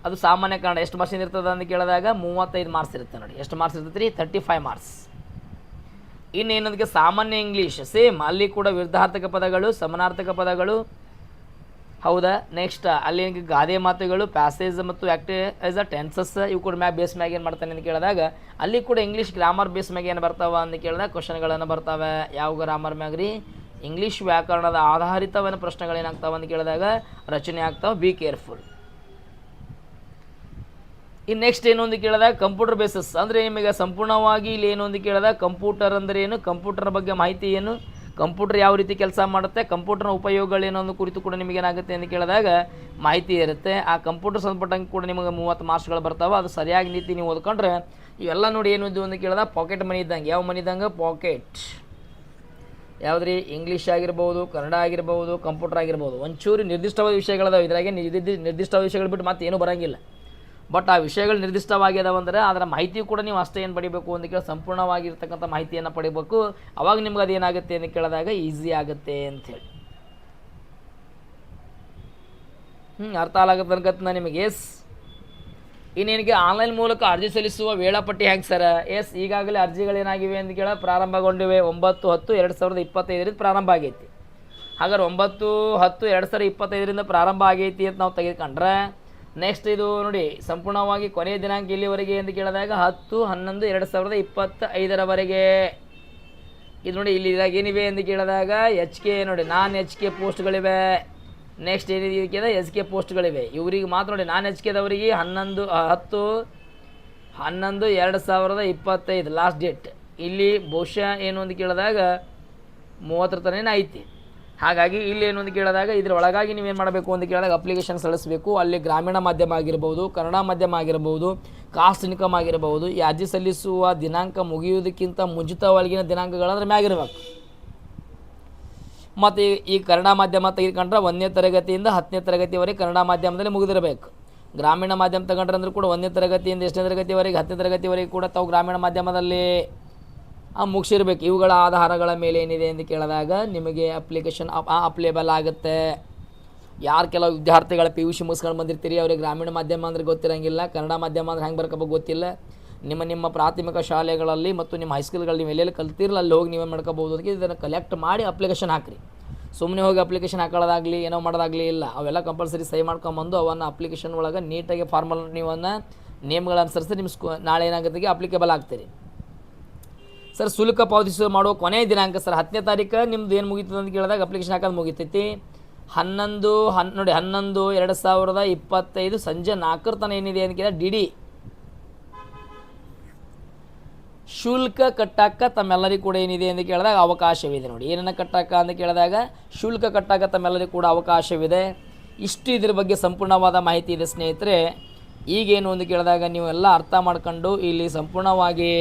ಅದು ಸಾಮಾನ್ಯ ಕನ್ನಡ. ಎಷ್ಟು ಮಾರ್ಕ್ಸಿಂದ ಇರ್ತದೆ ಅಂತ ಕೇಳಿದಾಗ ಮೂವತ್ತೈದು ಮಾರ್ಕ್ಸ್ ಇರುತ್ತೆ ನೋಡಿ. ಎಷ್ಟು ಮಾರ್ಕ್ಸ್ ಇರ್ತೈತೆ ರೀ ತರ್ಟಿ ಫೈವ್ ಮಾರ್ಕ್ಸ್ ಇನ್ನೇನದಕ್ಕೆ ಸಾಮಾನ್ಯ ಇಂಗ್ಲೀಷ್ ಸೇಮ್ ಅಲ್ಲಿ ಕೂಡ ವಿರುದ್ಧಾರ್ಥಕ ಪದಗಳು, ಸಮನಾರ್ಥಕ ಪದಗಳು ಹೌದಾ? ನೆಕ್ಸ್ಟ್ ಅಲ್ಲಿ ಗಾದೆ ಮಾತುಗಳು ಪ್ಯಾಸೇಜ್ ಮತ್ತು ಆ್ಯಕ್ಟಿ ಆಸ್ ಅ ಟೆನ್ಸಸ್ ಇವು ಕೂಡ ಮ್ಯಾಗ ಬೇಸ್ ಮ್ಯಾಗ ಏನು ಮಾಡ್ತಾನೆ ಅಂತ ಕೇಳಿದಾಗ, ಅಲ್ಲಿ ಕೂಡ ಇಂಗ್ಲೀಷ್ ಗ್ರಾಮರ್ ಬೇಸ್ ಮ್ಯಾಗ ಏನು ಬರ್ತಾವ ಅಂತ ಕೇಳಿದಾಗ ಕ್ವಶನ್ಗಳನ್ನು ಬರ್ತಾವೆ. ಯಾವ ಗ್ರಾಮರ್ ಮ್ಯಾಗ ರೀ ಇಂಗ್ಲೀಷ್ ವ್ಯಾಕರಣದ ಆಧಾರಿತವನ್ನ ಪ್ರಶ್ನೆಗಳು ಏನಾಗ್ತಾವೆ ಅಂತ ಕೇಳಿದಾಗ ರಚನೆ ಆಗ್ತಾವೆ. ಬಿ ಕೇರ್ಫುಲ್ ಇನ್ನು ನೆಕ್ಸ್ಟ್ ಏನು ಅಂತ ಕೇಳಿದಾಗ ಕಂಪ್ಯೂಟರ್ ಬೇಸಸ್ ಅಂದರೆ ನಿಮಗೆ ಸಂಪೂರ್ಣವಾಗಿ ಇಲ್ಲಿ ಏನು ಅಂತ ಕೇಳಿದಾಗ ಕಂಪ್ಯೂಟರ್ ಅಂದರೆ ಏನು? ಕಂಪ್ಯೂಟರ್ ಬಗ್ಗೆ ಮಾಹಿತಿ ಏನು? ಕಂಪ್ಯೂಟರ್ ಯಾವ ರೀತಿ ಕೆಲಸ ಮಾಡುತ್ತೆ, ಕಂಪ್ಯೂಟರ್ನ ಉಪಯೋಗಗಳೇನು ಅನ್ನೋ ಕುರಿತು ಕೂಡ ನಿಮಗೆ ಏನಾಗುತ್ತೆ ಅಂತ ಕೇಳಿದಾಗ ಮಾಹಿತಿ ಇರುತ್ತೆ. ಆ ಕಂಪ್ಯೂಟರ್ ಸಂಬಂಧಪಟ್ಟಂಗೆ ಕೂಡ ನಿಮಗೆ ಮೂವತ್ತು ಮಾರ್ಕ್ಸ್ಗಳು ಬರ್ತಾವೆ. ಅದು ಸರಿಯಾಗಿ ನೀತಿ ನೀವು ಓದ್ಕೊಂಡ್ರೆ ಇವೆಲ್ಲ ನೋಡಿ ಏನು ಇದ್ದು ಅಂತ ಕೇಳಿದಾಗ ಪಾಕೆಟ್ ಮನಿ ಇದ್ದಂಗೆ. ಯಾವ ಮನಿ ಇದ್ದಂಗೆ? ಪಾಕೆಟ್ ಯಾವುದ್ರಿ? ಇಂಗ್ಲೀಷ್ ಆಗಿರ್ಬೋದು, ಕನ್ನಡ ಆಗಿರ್ಬೋದು ಕಂಪ್ಯೂಟರ್ ಆಗಿರ್ಬೋದು. ಒಂಚೂರು ನಿರ್ದಿಷ್ಟವಾದ ವಿಷಯಗಳದಾವೆ. ಇದ್ರಾಗೆ ನಿರ್ದಿ ನಿರ್ದಿಷ್ಟವಾದ ವಿಷಯಗಳು ಬಿಟ್ಟು ಮತ್ತೆ ಏನೂ ಬರೋಂಗಿಲ್ಲ. ಬಟ್ ಆ ವಿಷಯಗಳು ನಿರ್ದಿಷ್ಟವಾಗಿ ಅದಾವಂದ್ರೆ ಅದರ ಮಾಹಿತಿ ಕೂಡ ನೀವು ಅಷ್ಟೇ ಏನು ಪಡಿಬೇಕು ಅಂತ ಕೇಳಿ ಸಂಪೂರ್ಣವಾಗಿರ್ತಕ್ಕಂಥ ಮಾಹಿತಿಯನ್ನು ಪಡಿಬೇಕು. ಅವಾಗ ನಿಮ್ಗೆ ಅದೇನಾಗುತ್ತೆ ಅಂತ ಕೇಳಿದಾಗ ಈಸಿ ಆಗುತ್ತೆ ಅಂಥೇಳಿ ಹ್ಞೂ ಅರ್ಥ ಆಗತ್ತೆ ಅನ್ಕತ್ತ ನಿಮಗೆ? ಎಸ್ ಇನ್ನೇನಿಗೆ ಆನ್ಲೈನ್ ಮೂಲಕ ಅರ್ಜಿ ಸಲ್ಲಿಸುವ ವೇಳಾಪಟ್ಟಿ ಹೆಂಗೆ ಸರ್? ಎಸ್ ಈಗಾಗಲೇ ಅರ್ಜಿಗಳೇನಾಗಿವೆ ಅಂತ ಕೇಳ ಪ್ರಾರಂಭಗೊಂಡಿವೆ. ಒಂಬತ್ತು, ಹತ್ತು, ಎರಡು ಸಾವಿರದ ಇಪ್ಪತ್ತೈದರಿಂದ ಪ್ರಾರಂಭ ಆಗೈತಿ. ಹಾಗಾದ್ರೆ ಒಂಬತ್ತು, ಹತ್ತು, ಎರಡು ಸಾವಿರದ ಇಪ್ಪತ್ತೈದರಿಂದ ಪ್ರಾರಂಭ ಆಗೈತಿ ಅಂತ ನಾವು ತೆಗೆದುಕೊಂಡ್ರೆ ನೆಕ್ಸ್ಟ್ ಇದು ನೋಡಿ, ಸಂಪೂರ್ಣವಾಗಿ ಕೊನೆಯ ದಿನಾಂಕ ಇಲ್ಲಿವರೆಗೆ ಎಂದು ಕೇಳಿದಾಗ ಹತ್ತು, ಹನ್ನೊಂದು, ಎರಡು ಸಾವಿರದ ಇಪ್ಪತ್ತ ಐದರವರೆಗೆ ಇದು ನೋಡಿ, ಇಲ್ಲಿ ಇದಾಗ ಏನಿವೆ ಎಂದು ಕೇಳಿದಾಗ ಎಚ್ ಕೆ ನೋಡಿ, ನಾನ್ ಎಚ್ ಕೆ ಪೋಸ್ಟ್ಗಳಿವೆ. ನೆಕ್ಸ್ಟ್ ಏನಿದೆ ಎಚ್ ಕೆ ಪೋಸ್ಟ್ಗಳಿವೆ. ಇವರಿಗೆ ಮಾತ್ರ ನೋಡಿ, ನಾನ್ ಎಚ್ ಕೆದವರಿಗೆ ಹನ್ನೊಂದು ಹತ್ತು, ಹನ್ನೊಂದು, ಎರಡು ಸಾವಿರದ ಇಪ್ಪತ್ತೈದು ಲಾಸ್ಟ್ ಡೇಟ್ ಇಲ್ಲಿ ಬಹುಶಃ ಏನು ಅಂತ ಕೇಳಿದಾಗ ಮೂವತ್ತರ ತನಕ ಐತಿ. ಹಾಗಾಗಿ ಇಲ್ಲಿ ಏನು ಅಂತ ಕೇಳಿದಾಗ, ಇದರ ಒಳಗಾಗಿ ನೀವೇನು ಮಾಡಬೇಕು ಅಂತ ಕೇಳಿದಾಗ ಅಪ್ಲಿಕೇಶನ್ ಸಲ್ಲಿಸಬೇಕು. ಅಲ್ಲಿ ಗ್ರಾಮೀಣ ಮಾಧ್ಯಮ ಆಗಿರ್ಬೋದು, ಕನ್ನಡ ಮಾಧ್ಯಮ ಆಗಿರ್ಬೋದು ಕಾಸ್ಟ್ ಇನ್ಕಮ್ ಆಗಿರ್ಬೋದು, ಈ ಅರ್ಜಿ ಸಲ್ಲಿಸುವ ದಿನಾಂಕ ಮುಗಿಯುವುದಕ್ಕಿಂತ ಮುಂಚಿತವಾಗಿನ ದಿನಾಂಕಗಳಂದ್ರೆ ಮ್ಯಾಗಿರ್ಬೇಕು ಮತ್ತು ಈ- ಈ ಕನ್ನಡ ಮಾಧ್ಯಮ ತೆಗೆದುಕೊಂಡ್ರೆ ಒಂದನೇ ತರಗತಿಯಿಂದ ಹತ್ತನೇ ತರಗತಿವರೆಗೆ ಕನ್ನಡ ಮಾಧ್ಯಮದಲ್ಲಿ ಮುಗಿದಿರಬೇಕು. ಗ್ರಾಮೀಣ ಮಾಧ್ಯಮ ತಗೊಂಡ್ರೆ ಅಂದರೂ ಕೂಡ ಒಂದನೇ ತರಗತಿಯಿಂದ ಎಷ್ಟನೇ ತರಗತಿವರೆಗೆ, ಹತ್ತನೇ ತರಗತಿವರೆಗೆ ಕೂಡ ತಾವು ಗ್ರಾಮೀಣ ಮಾಧ್ಯಮದಲ್ಲಿ ಆ ಮುಗಿಸಿರ್ಬೇಕು. ಇವುಗಳ ಆಧಾರಗಳ ಮೇಲೆ ಏನಿದೆ ಎಂದು ಕೇಳಿದಾಗ ನಿಮಗೆ ಅಪ್ಲಿಕೇಶನ್ ಅಪ್ಲೇಬಲ್ ಆಗುತ್ತೆ. ಯಾರು ಕೆಲವು ವಿದ್ಯಾರ್ಥಿಗಳ ಪಿ ಯು ಸಿ ಮುಗಿಸ್ಕೊಂಡು ಬಂದಿರ್ತೀರಿ, ಅವ್ರಿಗೆ ಗ್ರಾಮೀಣ ಮಾಧ್ಯಮ ಅಂದ್ರೆ ಗೊತ್ತಿರೋಂಗಿಲ್ಲ, ಕನ್ನಡ ಮಾಧ್ಯಮ ಅಂದ್ರೆ ಹೆಂಗೆ ಬರ್ಕೋಬೇಕು ಗೊತ್ತಿಲ್ಲ. ನಿಮ್ಮ ನಿಮ್ಮ ಪ್ರಾಥಮಿಕ ಶಾಲೆಗಳಲ್ಲಿ ಮತ್ತು ನಿಮ್ಮ ಹೈಸ್ಕೂಲ್ಗಳಲ್ಲಿ ನೀವು ಎಲ್ಲೆಲ್ಲಿ ಕಲ್ತಿರಲ್ಲ, ಅಲ್ಲಿ ಹೋಗಿ ನೀವೇ ಮಾಡ್ಕೋಬೋದು ಅದಕ್ಕೆ ಇದನ್ನು ಕಲೆಕ್ಟ್ ಮಾಡಿ ಅಪ್ಲಿಕೇಶನ್ ಹಾಕಿರಿ. ಸುಮ್ಮನೆ ಹೋಗಿ ಅಪ್ಲಿಕೇಶನ್ ಹಾಕೊಳ್ಳೋದಾಗಲಿ, ಏನೋ ಮಾಡೋದಾಗಲಿ ಇಲ್ಲ. ಅವೆಲ್ಲ ಕಂಪಲ್ಸರಿ ಸಹಿ ಮಾಡ್ಕೊಂಬಂದು ಅವನ್ನ ಅಪ್ಲಿಕೇಶನ್ ಒಳಗೆ ನೀಟಾಗಿ ಫಾರ್ಮಲ್ ನೀವನ್ನ ನೇಮ್ಗಳು ಅನುಸರಿಸಿ ನಿಮ್ಮ ಸ್ಕೂ ನಾಳೆ ಏನಾಗುತ್ತೆ ಅಪ್ಲಿಕೇಬಲ್ ಆಗ್ತೀರಿ. ಸರ್ ಶುಲ್ಕ ಪಾವತಿಸುವ ಮಾಡುವ ಕೊನೆಯ ದಿನಾಂಕ ಸರ್ ಹತ್ತನೇ ತಾರೀಕು, ನಿಮ್ದು ಏನು ಮುಗೀತದೆ ಅಂತ ಕೇಳಿದಾಗ ಅಪ್ಲಿಕೇಶನ್ ಹಾಕೋದು ಮುಗಿತೈತಿ. ಹನ್ನೊಂದು, ಹನ್, ನೋಡಿ ಹನ್ನೊಂದು, ಎರಡು ಸಾವಿರದ ಇಪ್ಪತ್ತೈದು ಸಂಜೆ ನಾಲ್ಕರ ತನಕ ಏನಿದೆ ಅಂತ ಕೇಳಿದ ಡಿ ಡಿ. ಶುಲ್ಕ ಕಟ್ಟಾಕ ತಮ್ಮೆಲ್ಲರಿಗೂ ಕೂಡ ಏನಿದೆ ಅಂತ ಕೇಳಿದಾಗ ಅವಕಾಶವಿದೆ ನೋಡಿ. ಏನನ್ನ ಕಟ್ಟಾಕ ಅಂತ ಕೇಳಿದಾಗ ಶುಲ್ಕ ಕಟ್ಟಾಕ ತಮ್ಮೆಲ್ಲರಿಗೂ ಕೂಡ ಅವಕಾಶವಿದೆ. ಇಷ್ಟು ಇದ್ರ ಬಗ್ಗೆ ಸಂಪೂರ್ಣವಾದ ಮಾಹಿತಿ ಇದೆ ಸ್ನೇಹಿತರೆ. ಈಗೇನು ಅಂತ ಕೇಳಿದಾಗ ನೀವು ಎಲ್ಲ ಅರ್ಥ ಮಾಡ್ಕೊಂಡು ಇಲ್ಲಿ ಸಂಪೂರ್ಣವಾಗಿ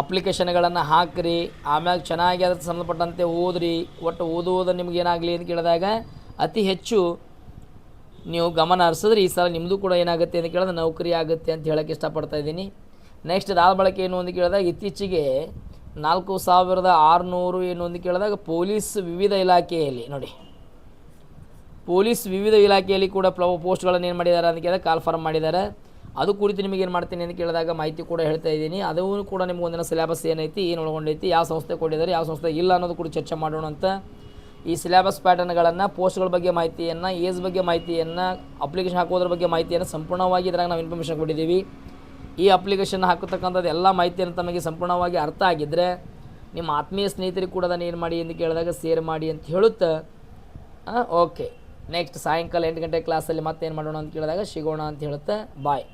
ಅಪ್ಲಿಕೇಶನ್ಗಳನ್ನು ಹಾಕ್ರಿ, ಆಮ್ಯಾಗ ಚೆನ್ನಾಗಿ ಅದಕ್ಕೆ ಸಂಬಂಧಪಟ್ಟಂತೆ ಓದ್ರಿ, ಒಟ್ಟು ಓದುವುದು ನಿಮ್ಗೆ ಏನಾಗಲಿ ಅಂತ ಕೇಳಿದಾಗ ಅತಿ ಹೆಚ್ಚು ನೀವು ಗಮನ ಹರಿಸಿದ್ರೆ ಈ ಸಲ ನಿಮ್ಮದು ಕೂಡ ಏನಾಗುತ್ತೆ ಅಂತ ಕೇಳಿದ್ರೆ ನೌಕರಿ ಆಗುತ್ತೆ ಅಂತ ಹೇಳೋಕ್ಕೆ ಇಷ್ಟಪಡ್ತಾ ಇದ್ದೀನಿ. ನೆಕ್ಸ್ಟ್ ಅದಾದ ಬಳಕೆ ಏನು ಅಂತ ಕೇಳಿದಾಗ ಇತ್ತೀಚೆಗೆ ನಾಲ್ಕು ಸಾವಿರದ ಆರುನೂರು ಏನು ಅಂತ ಕೇಳಿದಾಗ ಪೊಲೀಸ್ ವಿವಿಧ ಇಲಾಖೆಯಲ್ಲಿ ನೋಡಿ. ಪೊಲೀಸ್ ವಿವಿಧ ಇಲಾಖೆಯಲ್ಲಿ ಕೂಡ ಪ್ಲ ಪೋಸ್ಟ್ಗಳನ್ನು ಏನು ಮಾಡಿದ್ದಾರೆ ಅಂತ ಕೇಳಿದಾಗ ಕಾಲ್ ಫಾರ್ಮ್ ಮಾಡಿದ್ದಾರೆ ಅದು ಕುರಿತು ನಿಮಗೆ ಏನು ಮಾಡ್ತೀನಿ ಅಂತ ಕೇಳಿದಾಗ ಮಾಹಿತಿ ಕೂಡ ಹೇಳ್ತಾ ಇದ್ದೀನಿ. ಅದೂ ಕೂಡ ನಿಮ್ಗೆ ಒಂದಿನ ಸಿಲೆಬಸ್ ಏನೈತಿ, ಏನು ಒಳಗೊಂಡೈತಿ, ಯಾವ ಸಂಸ್ಥೆ ಕೊಟ್ಟಿದ್ದಾರೆ, ಯಾವ ಸಂಸ್ಥೆ ಇಲ್ಲ ಅನ್ನೋದು ಕೂಡ ಚರ್ಚೆ ಮಾಡೋಣ ಅಂತ. ಈ ಸಿಲೆಬಸ್ ಪ್ಯಾಟರ್ನ್ಗಳನ್ನು ಪೋಸ್ಟ್ಗಳ ಬಗ್ಗೆ ಮಾಹಿತಿಯನ್ನು ಏಜ್ ಬಗ್ಗೆ ಮಾಹಿತಿಯನ್ನು ಅಪ್ಲಿಕೇಶನ್ ಹಾಕೋದ್ರ ಬಗ್ಗೆ ಮಾಹಿತಿಯನ್ನು ಸಂಪೂರ್ಣವಾಗಿ ಇದ್ರಾಗ ನಾವು ಇನ್ಫಾರ್ಮೇಷನ್ ಕೊಟ್ಟಿದ್ದೀವಿ. ಈ ಅಪ್ಲಿಕೇಶನ್ ಹಾಕತಕ್ಕಂಥದ್ದು ಎಲ್ಲ ಮಾಹಿತಿಯನ್ನು ತಮಗೆ ಸಂಪೂರ್ಣವಾಗಿ ಅರ್ಥ ಆಗಿದ್ದರೆ ನಿಮ್ಮ ಆತ್ಮೀಯ ಸ್ನೇಹಿತರಿಗೆ ಕೂಡ ಅದನ್ನು ಏನು ಮಾಡಿ ಎಂದು ಕೇಳಿದಾಗ ಸೇರ್ ಮಾಡಿ ಅಂತ ಹೇಳುತ್ತಾ. ಓಕೆ ನೆಕ್ಸ್ಟ್ ಸಾಯಂಕಾಲ ಎಂಟು ಗಂಟೆ ಕ್ಲಾಸಲ್ಲಿ ಮತ್ತೇನು ಮಾಡೋಣ ಅಂತ ಕೇಳಿದಾಗ ಸಿಗೋಣ ಅಂತ ಹೇಳುತ್ತೆ. ಬಾಯ್